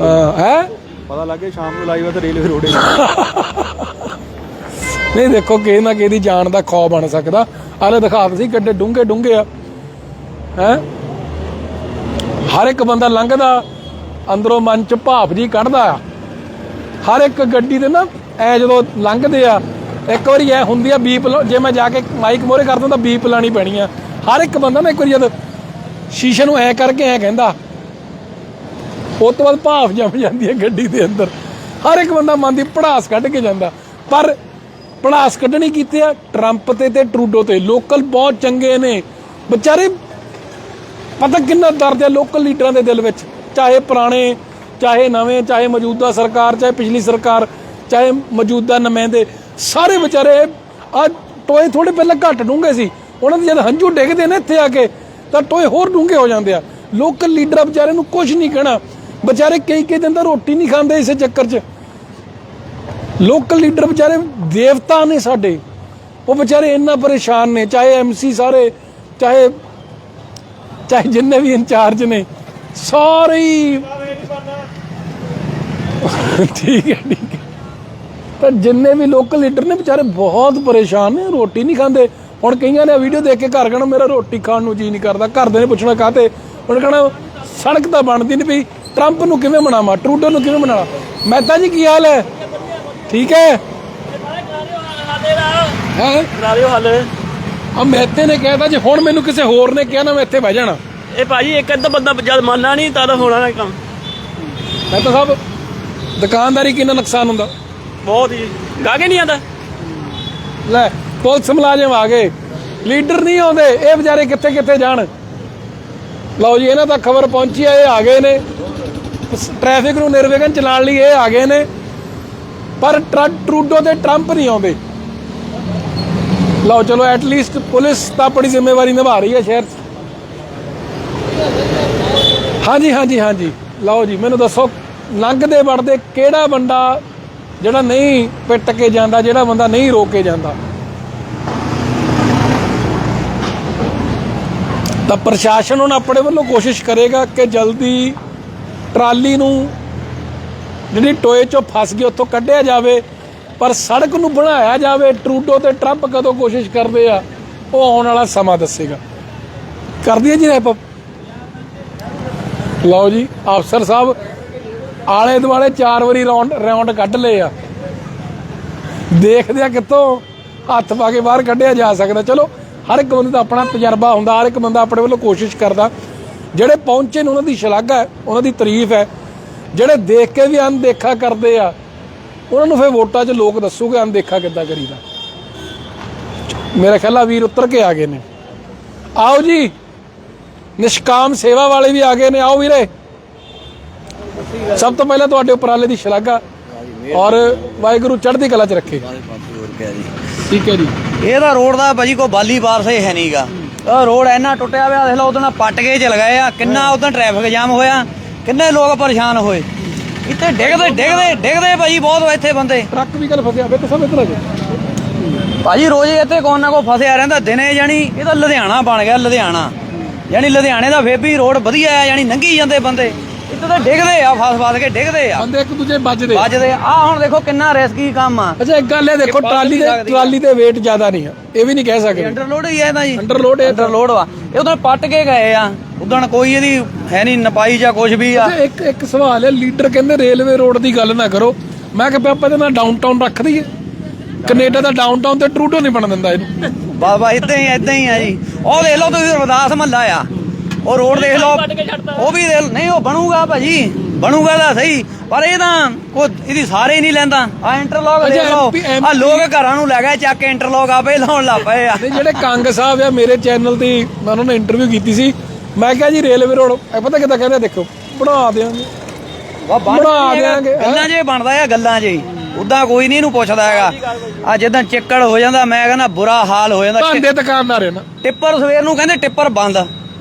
ਹਾਂ ਹੈ? ਪਤਾ ਲੱਗੇ ਸ਼ਾਮ ਨੂੰ ਲਾਈਵ ਤੇ ਰੇਲਵੇ ਰੋਡ (laughs) ਨਹੀਂ ਦੇਖੋ ਕਿਸੇ ਨਾ ਕਿਸੇ ਦੀ ਜਾਨ ਦਾ ਖੌਫ ਬਣ ਸਕਦਾ। ਆਲੇ ਦਿਖਾਤ ਸੀ ਗੱਡੇ ਡੂੰਘੇ ਡੂੰਘੇ ਆ। ਹੈ? ਹਰ ਇੱਕ ਬੰਦਾ ਲੰਘਦਾ ਅੰਦਰੋਂ ਮਨ ਚ ਭਾਫ ਜੀ ਕੱਢਦਾ ਆ। ਹਰ ਇੱਕ ਗੱਡੀ ਦੇ ਨਾ ਐ ਜਦੋਂ ਲੰਘਦੇ ਆ ਇੱਕ ਵਾਰੀ ਇਹ ਹੁੰਦੀ ਆ ਬੀਪ ਲ- ਜੇ ਮੈਂ ਜਾ ਕੇ ਮਾਈਕ ਮੋਰੇ ਕਰਦਾ ਦੂੰ ਤਾਂ ਬੀਪ ਲਾਣੀ ਪੈਣੀ ਆ। ਹਰ ਇੱਕ ਬੰਦਾ ਨਾ ਇੱਕ ਵਾਰੀ ਜਦ ਸ਼ੀਸ਼ੇ ਨੂੰ ਐ ਕਰਕੇ ਐ ਕਹਿੰਦਾ ਉਹ ਤੋਂ ਬਾਅਦ ਭਾਫ ਜੰਮ ਜਾਂਦੀ ਹੈ ਗੱਡੀ ਦੇ ਅੰਦਰ। ਹਰ ਇੱਕ ਬੰਦਾ ਮਨ ਦੀ ਪੜਾਸ ਕੱਢ ਕੇ ਜਾਂਦਾ। ਪਰ ਪੜਾਸ ਕੱਢਣੀ ਕੀਤੇ ਆ? ਟਰੰਪ ਤੇ ਤੇ ਟਰੂਡੋ ਤੇ। ਲੋਕਲ ਬਹੁਤ ਚੰਗੇ ਨੇ। ਵਿਚਾਰੇ ਪਤਾ ਕਿੰਨਾ ਦਰਦ ਹੈ ਲੋਕਲ ਲੀਡਰਾਂ ਦੇ ਦਿਲ ਵਿੱਚ। ਚਾਹੇ ਪੁਰਾਣੇ, ਚਾਹੇ ਨਵੇਂ, ਚਾਹੇ ਮੌਜੂਦਾ ਸਰਕਾਰ, ਚਾਹੇ ਪਿਛਲੀ ਸਰਕਾਰ, ਚਾਹੇ ਮੌਜੂਦਾ ਨੁਮਾਇੰਦੇ। ਸਾਰੇ ਵਿਚਾਰੇ ਆ ਟੋਏ ਥੋੜੇ ਪਹਿਲਾਂ ਘੱਟ ਡੂੰਘੇ ਸੀ। ਉਹਨਾਂ ਦੇ ਜਦ ਹੰਝੂ ਡਿੱਗਦੇ ਨੇ ਇੱਥੇ ਆ ਕੇ ਤਾਂ ਟੋਏ ਹੋਰ ਡੂੰਘੇ ਹੋ ਜਾਂਦੇ ਆ। ਲੋਕਲ ਲੀਡਰ ਵਿਚਾਰੇ ਨੂੰ ਕੁਝ ਨਹੀਂ ਕਹਿਣਾ। ਵਿਚਾਰੇ ਕਈ ਕਈ ਦਿਨ ਤਾਂ ਰੋਟੀ ਨਹੀਂ ਖਾਂਦੇ ਇਸੇ ਚੱਕਰ 'ਚ। ਲੋਕਲ ਲੀਡਰ ਵਿਚਾਰੇ ਦੇਵਤਾ ਨੇ ਸਾਡੇ। ਉਹ ਵਿਚਾਰੇ ਇੰਨਾ ਪਰੇਸ਼ਾਨ ਨੇ ਚਾਹੇ ਐਮਸੀ ਸਾਰੇ ਚਾਹੇ ਚਾਹੇ ਜਿੰਨੇ ਵੀ ਇੰਚਾਰਜ ਨੇ ਸਾਰੇ ਠੀਕ ਹੈ ਠੀਕ ਹੈ। ਤਾਂ ਜਿੰਨੇ ਵੀ ਲੋਕਲ ਲੀਡਰ ਨੇ ਵਿਚਾਰੇ ਬਹੁਤ ਪਰੇਸ਼ਾਨ ਨੇ ਰੋਟੀ ਨਹੀਂ ਖਾਂਦੇ। ਹੁਣ ਕਈਆਂ ਨੇ ਵੀਡੀਓ ਦੇਖ ਕੇ ਘਰ ਕਹਿਣਾ ਮੇਰਾ ਰੋਟੀ ਖਾਣ ਨੂੰ ਜੀ ਨਹੀਂ ਕਰਦਾ। ਘਰਦੇ ਨੇ ਪੁੱਛਣਾ ਕਾਤੇ ਹੁਣ ਕਹਿਣਾ ਸੜਕ ਤਾਂ ਬਣਦੀ ਨਹੀਂ ਪਈ। ਟਰੰਪ ਨੂੰ ਕਿਵੇਂ ਮਨਾਵਾਂ ਟਰੂਡੋ ਨੂੰ ਕਿਵੇਂ ਮਨਾਵਾਂ ਮਹਿਤਾ ਜੀ ਕੀ ਹਾਲ ਹੈ? ਠੀਕ ਹੈ? ਹੈ? ਕਰਾ ਦਿਓ ਹੱਲ। ਆ ਮਹਿਤੇ ਨੇ ਕਹਿਤਾ ਜੇ ਹੁਣ ਮੈਨੂੰ ਕਿਸੇ ਹੋਰ ਨੇ ਕਿਹਾ ਨਾ ਮੈਂ ਇੱਥੇ ਬਹਿ ਜਾਣਾ। ਇਹ ਭਾਜੀ ਇੱਕ ਅੱਧਾ ਬੰਦਾ ਜਦ ਮੰਨਣਾ ਨਹੀਂ ਤਾਂ ਹੋਣਾ ਨਾ ਕੰਮ। ਮਹਿਤਾ ਸਾਹਿਬ ਦੁਕਾਨਦਾਰੀ ਕਿੰਨਾ ਨੁਕਸਾਨ ਹੁੰਦਾ। ਬਹੁਤ ਹੀ ਗਾਗੇ ਨਹੀਂ ਆਂਦਾ ਲੈ, ਪੁਲਿਸ ਮੁਲਾਜ਼ਮ ਆ ਗਏ। ਲੀਡਰ ਨਹੀਂ ਆਉਂਦੇ, ਇਹ ਵਿਚਾਰੇ ਕਿੱਥੇ ਕਿੱਥੇ ਜਾਣ? ਲਓ ਜੀ, ਇਹਨਾਂ ਤੱਕ ਖਬਰ ਪਹੁੰਚੀ ਆ, ਇਹ ਆ ਗਏ ਨੇ। ਟ੍ਰੈਫਿਕ ਨੂੰ ਨਿਰਵਿਘਨ ਚਲਾਉਣ ਲਈ ਇਹ ਆ ਗਏ ਨੇ। ਪਰ ਟਰ- ਟਰੂਡੋ ਤੇ ਟਰੰਪ ਨਹੀਂ ਆਉਂਦੇ। ਲਓ, ਚਲੋ ਐਟ ਲੀਸਟ ਪੁਲਿਸ ਤਾਂ ਆਪਣੀ ਜ਼ਿੰਮੇਵਾਰੀ ਨਿਭਾ ਰਹੀ ਹੈ ਸ਼ਹਿਰ 'ਚ। ਹਾਂਜੀ ਹਾਂਜੀ ਹਾਂਜੀ। ਲਓ ਜੀ, ਮੈਨੂੰ ਦੱਸੋ, ਲੰਘਦੇ ਵੜਦੇ ਕਿਹੜਾ ਬੰਦਾ ਜਿਹੜਾ ਨਹੀਂ ਪਿੱਟ ਕੇ ਜਾਂਦਾ, ਜਿਹੜਾ ਬੰਦਾ ਨਹੀਂ ਰੋਕ ਕੇ ਜਾਂਦਾ। ਤਾਂ ਪ੍ਰਸ਼ਾਸਨ ਹੁਣ ਆਪਣੇ ਵੱਲੋਂ ਕੋਸ਼ਿਸ਼ ਕਰੇਗਾ ਕਿ ਜਲਦੀ ਟਰਾਲੀ ਨੂੰ ਜਿਹੜੀ ਟੋਏ ਚੋਂ ਫਸ ਗਈ, ਉੱਥੋਂ ਕੱਢਿਆ ਜਾਵੇ, ਪਰ ਸੜਕ ਨੂੰ ਬਣਾਇਆ ਜਾਵੇ। ਟਰੂਡੋ ਤੇ ਟਰੰਪ ਕਦੋਂ ਕੋਸ਼ਿਸ਼ ਕਰਦੇ ਆ, ਉਹ ਆਉਣ ਵਾਲਾ ਸਮਾਂ ਦੱਸੇਗਾ। ਕਰ ਦਈਏ ਜੀ ਰੈਪ ਲਓ ਜੀ, ਅਫਸਰ ਸਾਹਿਬ ਆਲੇ ਦੁਆਲੇ ਚਾਰ ਵਾਰੀ ਰਾਉਂਡ ਰਾਉਂਡ ਕੱਢ ਲਏ ਆ। ਦੇਖਦੇ ਆ ਕਿੱਥੋਂ ਹੱਥ ਪਾ ਕੇ ਬਾਹਰ ਕੱਢਿਆ ਜਾ ਸਕਦਾ। ਚਲੋ, ਹਰ ਇੱਕ ਬੰਦੇ ਦਾ ਆਪਣਾ ਤਜਰਬਾ ਹੁੰਦਾ, ਹਰ ਇੱਕ ਬੰਦਾ ਆਪਣੇ ਵੱਲੋਂ ਕੋਸ਼ਿਸ਼ ਕਰਦਾ। ਜਿਹੜੇ ਪਹੁੰਚੇ ਨੇ ਉਹਨਾਂ ਦੀ ਸ਼ਲਾਘਾ ਹੈ, ਉਹਨਾਂ ਦੀ ਤਾਰੀਫ ਹੈ। ਜਿਹੜੇ ਦੇਖ ਕੇ ਵੀ ਅਣਦੇਖਾ ਕਰਦੇ ਆ, ਉਹਨਾਂ ਨੂੰ ਫਿਰ ਵੋਟਾਂ 'ਚ ਲੋਕ ਦੱਸੂਗੇ ਅਣਦੇਖਾ ਕਿੱਦਾਂ ਕਰੀਦਾ। ਮੇਰਾ ਖਿਆਲ ਆ ਵੀਰ ਉੱਤਰ ਕੇ ਆ ਗਏ ਨੇ। ਆਓ ਜੀ, ਨਿਸ਼ਕਾਮ ਸੇਵਾ ਵਾਲੇ ਵੀ ਆ ਗਏ ਨੇ। ਆਓ ਵੀਰੇ। ਸਭ ਤੋਂ ਪਹਿਲਾਂ ਤੁਹਾਡੇ ਉਪਰਾਲੇ ਦੀ ਸ਼ਲਾਘਾ ਔਰ ਵਾਹਿਗੁਰੂ ਚੜ੍ਹਦੀ ਕਲਾ 'ਚ ਰੱਖੇ। ਠੀਕ ਹੈ ਜੀ। ਇਹਦਾ ਰੋਡ ਦਾ ਭਾਜੀ ਕੋਈ ਬਾਲੀ ਬਾਰਸ ਹੀ ਹੈ ਨਹੀਂਗਾ ਉਹ ਰੋਡ ਇੰਨਾ ਟੁੱਟਿਆ ਹੋਇਆ ਦੇਖ ਲਓ ਉਹਦੋਂ ਪੱਟ ਕੇ ਚਲ ਗਏ ਆ ਕਿੰਨਾ ਉਦੋਂ ਟ੍ਰੈਫਿਕ ਜਾਮ ਹੋਇਆ ਕਿੰਨੇ ਲੋਕ ਪਰੇਸ਼ਾਨ ਹੋਏ। ਇੱਥੇ ਡਿੱਗਦੇ ਡਿੱਗਦੇ ਡਿੱਗਦੇ ਭਾਜੀ ਬਹੁਤ ਇੱਥੇ ਬੰਦੇ। ਟਰੱਕ ਵੀ ਕੱਲ ਫਸਿਆ ਵੇ ਤਾਂ ਸਭ ਇੱਧਰ ਆ ਜਾਓ। ਭਾਜੀ ਰੋਜ਼ ਇੱਥੇ ਕੋਨ ਨਾ ਕੋ ਫਸਿਆ ਰਹਿੰਦਾ ਦਿਨੇ ਜਾਣੀ ਇਹ ਤਾਂ ਲੁਧਿਆਣਾ ਬਣ ਗਿਆ ਲੁਧਿਆਣਾ। ਯਾਨੀ ਲੁਧਿਆਣੇ ਦਾ ਫੇਰ ਵੀ ਰੋਡ ਵਧੀਆ ਆ ਯਾਨੀ ਲੰਘੀ ਜਾਂਦੇ ਬੰਦੇ। ਇੱਥੇ ਤਾਂ ਡਿੱਗਦੇ ਆ ਫਸ ਫਸ ਕੇ ਡਿੱਗਦੇ ਆ। ਬੰਦੇ ਇੱਕ ਦੂਜੇ ਵੱਜਦੇ ਵੱਜਦੇ ਆ। ਹੁਣ ਦੇਖੋ ਕਿੰਨਾ ਰਿਸਕੀ ਕੰਮ ਆ। ਅੱਛਾ ਇੱਕ ਗੱਲ ਇਹ ਦੇਖੋ ਟਰਾਲੀ ਦੇ ਆ। ਟਰਾਲੀ ਦੇ weight ਜ਼ਿਆਦਾ ਨਹੀਂ ਹੈ ਇਹ ਵੀ ਨਹੀਂ ਕਹਿ ਸਕਦੇ। ਅੰਡਰਲੋਡ ਹੀ ਹੈ ਤਾਂ ਜੀ। ਅੰਡਰਲੋਡ ਹੈ ਤਾਂ। ਅੰਡਰਲੋਡ ਵਾ। ਇਹ ਉਦੋਂ ਪੱਟ ਕੇ ਗਏ ਆ। ਉਦੋਂ ਕੋਈ ਇਹਦੀ ਹੈ ਨਹੀਂ ਨਪਾਈ ਜਾਂ ਕੁਝ ਵੀ ਆ। ਇੱਕ ਇੱਕ ਸਵਾਲ ਹੈ ਲੀਡਰ ਕਹਿੰਦੇ ਰੇਲਵੇ ਰੋਡ ਦੀ ਗੱਲ ਨਾ ਕਰੋ। ਮੈਂ ਕਿਹਾ ਪਾਪਾ ਇਹਦੇ ਨਾਲ ਡਾਊਨਟਾਊਨ ਰੱਖ ਦਈਏ। ਕੈਨੇਡਾ ਦਾ ਡਾਊਨਟਾਊਨ ਤੇ ਟਰੂਡੋ ਨਹੀਂ ਬਣ ਦਿੰਦਾ ਇਹਨੂੰ। ਬਾਬਾ ਇਦਾਂ ਹੀ ਇਦਾਂ ਹੀ ਆ ਜੀ। ਉਹ ਦੇਖ ਲਓ ਤੁਸੀਂ ਰਵਿਦਾਸ ਮਹੱਲਾ ਆ। ਉਹ ਰੋਡ ਦੇਖ ਲਓ। ਉਹ ਵੀ ਦੇਖ ਨਹੀਂ ਉਹ ਬਣੂਗਾ ਭਾਜੀ। ਬਣੂਗਾ ਤਾਂ ਸਹੀ ਪਰ ਇਹ ਤਾਂ ਕੋ ਇਹਦੀ ਸਾਰੇ ਹੀ ਨਹੀਂ ਲੈਂਦਾ। ਆ ਇੰਟਰਲੌਕ ਅੱਛਾ, ਦੇਖ ਲਓ। MP ਆ ਲੋਕ ਘਰਾਂ ਨੂੰ ਲੈ ਗਏ ਚੱਕ ਕੇ ਇੰਟਰਲੌਕ ਆਪੇ ਲਾਉਣ ਲੱਗ ਪਏ ਆ। ਤੇ ਜਿਹੜੇ ਕੰਗ ਸਾਹਿਬ ਆ ਮੇਰੇ ਚੈਨਲ ਤੇ ਮੈਂ ਉਹਨਾਂ ਨੇ ਇੰਟਰਵਿਊ ਕੀਤੀ ਸੀ ਮੈਂ ਕਿਹਾ ਜੀ ਰੇਲਵੇ ਰੋਡ ਇਹ ਪਤਾ ਕਿੱਦਾਂ ਕਹਿੰਦੇ ਆ, ਦੇਖੋ ਬਣਾ ਦਿਆਂਗੇ। ਵਾ ਬਣ ਬਣਾ? ਦਿਆਂਗੇ, ਹੈਂ? ਗੱਲਾਂ 'ਚ ਹੀ ਬਣਦਾ ਆ ਗੱਲਾਂ 'ਚ ਹੀ ਉਦਾਂ ਕੋਈ ਨਹੀਂ ਇਹਨੂੰ ਪੁੱਛਦਾ ਹੈਗਾ। ਆ ਜਿੱਦਾਂ ਚਿੱਕੜ ਹੋ ਜਾਂਦਾ ਮੈਂ ਕਹਿੰਦਾ ਬੁਰਾ ਹਾਲ ਹੋ ਜਾਂਦਾ। ਭਾਂਡੇ ਦੁਕਾਨਦਾਰ ਹੈ ਨਾ। ਟਿੱਪਰ ਸਵੇਰ ਨੂੰ ਕਹਿੰਦੇ ਟਿੱਪਰ ਬੰਦ।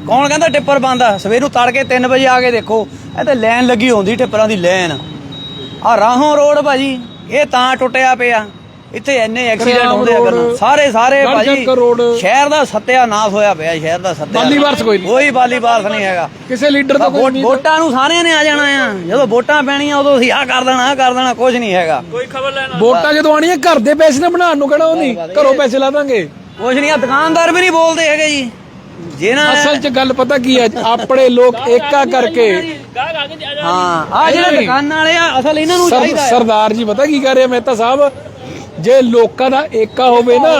ਕੌਣ ਕਹਿੰਦਾ ਟਿੱਪਰ ਬੰਦ ਆ? ਸਵੇਰ ਨੂੰ ਤੜਕੇ 3 ਵਜੇ ਆ ਕੇ ਦੇਖੋ ਇਹ ਤੇ ਲਾਈਨ ਲੱਗੀ ਹੁੰਦੀ ਟਿੱਪਰਾਂ ਦੀ ਲਾਈਨ। ਆ ਰਾਹੋਂ ਰੋਡ ਭਾਜੀ ਇਹ ਤਾਂ ਟੁੱਟਿਆ ਪਿਆ। ਇੱਥੇ ਇੰਨੇ ਐਕਸੀਡੈਂਟ ਹੁੰਦੇ ਆ ਗੱਲਾਂ ਸਾਰੇ ਸਾਰੇ ਭਾਜੀ। ਸ਼ਹਿਰ ਦਾ ਸੱਤਿਆਨਾਸ਼ ਹੋਇਆ ਪਿਆ ਸ਼ਹਿਰ ਦਾ ਸੱਤਿਆ। ਬਾਲੀ ਵਾਰਸ ਕੋਈ ਨਹੀਂ। ਕੋਈ ਬਾਲੀ ਵਾਰਸ ਨਹੀਂ ਹੈਗਾ। ਕਿਸੇ ਲੀਡਰ ਦਾ ਕੋਈ ਵੋਟ- ਨਹੀਂ ਵੋਟਾਂ ਨੂੰ ਸਾਰਿਆਂ ਨੇ ਆ ਜਾਣਾ ਆ। ਜਦੋਂ ਵੋਟਾਂ ਪੈਣੀਆਂ ਉਦੋਂ ਅਸੀਂ ਆਹ ਕਰ ਦੇਣਾ ਆਹ ਕਰ ਦੇਣਾ ਕੁਝ ਨਹੀਂ ਹੈਗਾ। ਕੋਈ ਖਬਰ ਲੈਣਾ ਵੋਟਾਂ ਜਦੋਂ ਆਣੀਆਂ ਘਰ ਦੇ ਪੈਸੇ ਨਾ ਬਣਾਉਣ ਨੂੰ ਕਿਹੜਾ ਉਹ ਨਹੀਂ? ਘਰੋਂ ਪੈਸੇ ਲਾ ਦਾਂਗੇ। ਕੁਝ ਨਹੀਂ ਆ ਦੁਕਾਨਦਾਰ ਵੀ ਨਹੀਂ ਬੋਲਦੇ ਹੈਗੇ ਜੀ। ਜਿਹਨਾਂ ਅਸਲ 'ਚ ਗੱਲ ਪਤਾ ਕੀ ਹੈ ਆਪਣੇ ਲੋਕ ਏਕਾ ਕਰਕੇ ਗਾਹ ਕੇ ਹਾਂ ਆ ਜਿਹੜੇ ਦੁਕਾਨਾਂ ਵਾਲੇ ਆ ਅਸਲ ਇਹਨਾਂ ਨੂੰ ਸਰ- ਚਾਹੀਦਾ ਹੈ ਸਰਦਾਰ ਜੀ ਪਤਾ ਕੀ ਕਰ ਰਹੇ ਮਹਿਤਾ ਸਾਹਿਬ? ਜੇ ਲੋਕਾਂ ਦਾ ਏਕਾ ਹੋਵੇ ਨਾ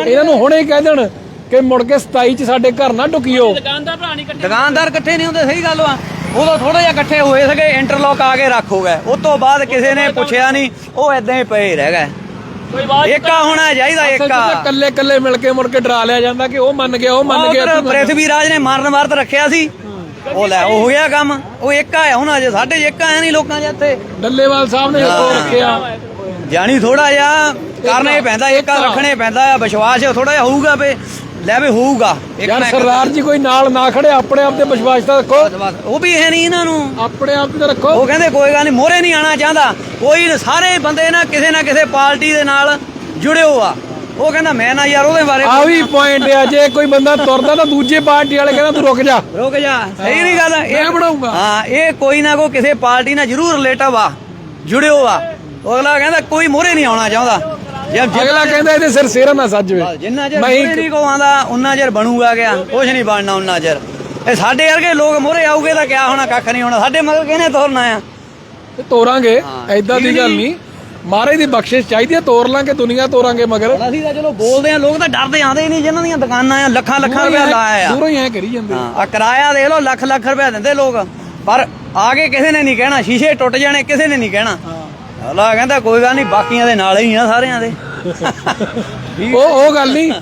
ਇਹਨਾਂ ਨੂੰ ਹੁਣੇ ਕਹਿ ਦੇਣ ਕਿ ਮੁੜ ਕੇ 27 ਚ ਸਾਡੇ ਘਰ ਨਾ ਟੁਕਿਓ। ਦੁਕਾਨਦਾਰ ਭਰਾ ਨਹੀਂ ਇਕੱਠੇ ਦੁਕਾਨਦਾਰ ਇਕੱਠੇ ਨਹੀਂ ਹੁੰਦੇ ਸਹੀ ਗੱਲ ਵਾ। ਉਦੋਂ ਥੋੜਾ ਜਿਹਾ ਇਕੱਠੇ ਹੋਏ ਸਕੇ ਇੰਟਰਲੌਕ ਆ ਕੇ ਰੱਖ ਹੋ ਗਏ। ਉਸ ਤੋਂ ਬਾਅਦ ਕਿਸੇ ਨੇ ਪੁੱਛਿਆ ਨਹੀਂ ਉਹ ਐਦਾਂ ਹੀ ਪਏ ਰਹਿ ਗਏ। ਏਕਾ ਹੋਣਾ ਚਾਹੀਦਾ ਏਕਾ। ਕੱਲੇ ਕੱਲੇ ਮਿਲ ਕੇ ਮੁੜ ਕੇ ਡਰਾ ਲਿਆ ਜਾਂਦਾ ਕਿ ਉਹ ਮੰਨ ਗਿਆ ਉਹ ਮੰਨ ਗਿਆ ਪ੍ਰਿਥਵੀ ਰਾਜ ਨੇ ਮਾਰਨ ਵਾਰਤ ਰੱਖਿਆ ਸੀ। ਉਹ ਲੈ ਉਹ ਹੋ ਗਿਆ ਕੰਮ। ਉਹ ਏਕਾ ਆ ਹੁਣ ਅਜੇ ਸਾਡੇ ਏਕਾ ਹੈ ਨਹੀਂ ਲੋਕਾਂ ਦੇ ਇੱਥੇ ਡੱਲੇਵਾਲ ਸਾਹਿਬ ਨੇ ਉਹ ਰੱਖਿਆ। ਜਾਣੀ ਥੋੜਾ ਜਿਹਾ ਕਰਨਾ ਹੀ ਪੈਂਦਾ ਏਕਾ ਰੱਖਣੇ ਪੈਂਦਾ ਆ ਵਿਸ਼ਵਾਸ ਥੋੜਾ ਜਿਹਾ ਹੋਊਗਾ ਵੇ ਲੈ ਵੀ ਹੋਊਗਾ। ਯਾਰ ਸਰਦਾਰ ਜੀ ਕੋਈ ਨਾਲ ਨਾ ਖੜੇ ਆਪਣੇ ਆਪ ਤੇ ਵਿਸ਼ਵਾਸ ਤਾਂ ਰੱਖੋ। ਉਹ ਵੀ ਹੈ ਨਹੀਂ ਇਹਨਾਂ ਨੂੰ। ਆਪਣੇ ਆਪ ਤੇ ਰੱਖੋ। ਉਹ ਕਹਿੰਦੇ ਕੋਈ ਗੱਲ ਨਹੀਂ ਮੋਰੇ ਨਹੀਂ ਆਣਾ ਚਾਹੁੰਦਾ। ਕੋਈ ਸਾਰੇ ਬੰਦੇ ਨਾ ਕਿਸੇ ਨਾ ਕਿਸੇ ਪਾਰਟੀ ਦੇ ਨਾਲ ਜੁੜਿਓ ਆ ਉਹ ਕਹਿੰਦਾ ਮੈਂ ਨਾ ਯਾਰ ਉਹਦੇ ਬਾਰੇ ਆ ਵੀ ਪੁਆਇੰਟ ਆ ਜੇ ਕੋਈ ਬੰਦਾ ਤੁਰਦਾ ਤਾਂ ਦੂਜੇ ਪਾਰਟੀ ਵਾਲੇ ਕਹਿੰਦਾ ਤੂੰ ਰੁਕ ਜਾ। ਰੁਕ ਜਾ। ਸਹੀ ਨਹੀਂ ਗੱਲ। ਮੈਂ ਬਣਾਊਂਗਾ। ਹਾਂ ਇਹ ਕੋਈ ਨਾ ਕੋਈ ਕਿਸੇ ਪਾਰਟੀ ਨਾਲ ਜ਼ਰੂਰ ਰਿਲੇਟਿਵ ਆ ਜੁੜਿਓ ਆ ਉਹ ਅਗਲਾ ਕਹਿੰਦਾ ਕੋਈ ਮੋਰੇ ਨਹੀਂ ਆਉਣਾ ਚਾਹੁੰਦਾ। ਅਗਲਾ ਕਹਿੰਦਾ ਇਹਦੇ ਸਿਰ ਸਿਰ ਨਾ ਸੱਜਵੇ ਜਿੰਨਾ ਚਿਰ ਨਹੀਂ ਕੋ ਆਂਦਾ ਉਨਾ ਚਿਰ ਬਣੂਗਾ ਗਿਆ ਕੁਝ ਨਹੀਂ ਬਣਨਾ ਉਨਾ ਚਿਰ। ਇਹ ਸਾਡੇ ਵਰਗੇ ਲੋਕ ਮੋਰੇ ਆਉਗੇ ਤਾਂ ਕਿਆ ਹੋਣਾ ਕੱਖ ਨਹੀਂ ਹੋਣਾ। ਸਾਡੇ ਮਗਰ ਕਿਹਨੇ ਤੋਰਨਾ ਆ? ਤੇ ਤੋਰਾਂਗੇ ਐਦਾਂ ਦੀ ਗੱਲ ਨਹੀਂ। ਮਹਾਰਾਜ ਦੀ ਬਖਸ਼ਿਸ਼ ਚਾਹੀਦੀ ਹੈ ਤੋਰ ਲਾਂਗੇ ਦੁਨੀਆ ਤੋਰਾਂਗੇ ਮਗਰ। ਅਸੀਂ ਤਾਂ ਚਲੋ ਬੋਲਦੇ ਆ ਲੋਕ ਤਾਂ ਡਰਦੇ ਆਂਦੇ ਨਹੀਂ ਜਿਨ੍ਹਾਂ ਦੀਆਂ ਦੁਕਾਨਾਂ ਆ ਲੱਖਾਂ ਲੱਖਾਂ ਰੁਪਇਆ ਲਾਇਆ ਆ। ਦੂਰੋਂ ਹੀ ਐ ਕਰੀ ਜਾਂਦੇ ਆ। ਕਿਰਾਇਆ ਦੇਖ ਲਓ ਲੱਖ ਲੱਖ ਰੁਪਇਆ ਦਿੰਦੇ ਲੋਕ। ਪਰ ਆ ਕੇ ਕਿਸੇ ਨੇ ਨਹੀਂ ਕਹਿਣਾ ਸ਼ੀਸ਼ੇ ਟੁੱਟ ਜਾਣੇ ਕਿਸੇ ਨੇ ਨਹੀਂ ਕਹਿਣਾ। ਅਲਾ ਕਹਿੰਦਾ ਕੋਈ ਗੱਲ ਨਹੀਂ ਬਾਕੀਆਂ ਦੇ ਨਾਲ ਹੀ ਆ ਸਾਰਿਆਂ ਦੇ। ਉਹ ਉਹ ਗੱਲ ਨਹੀਂ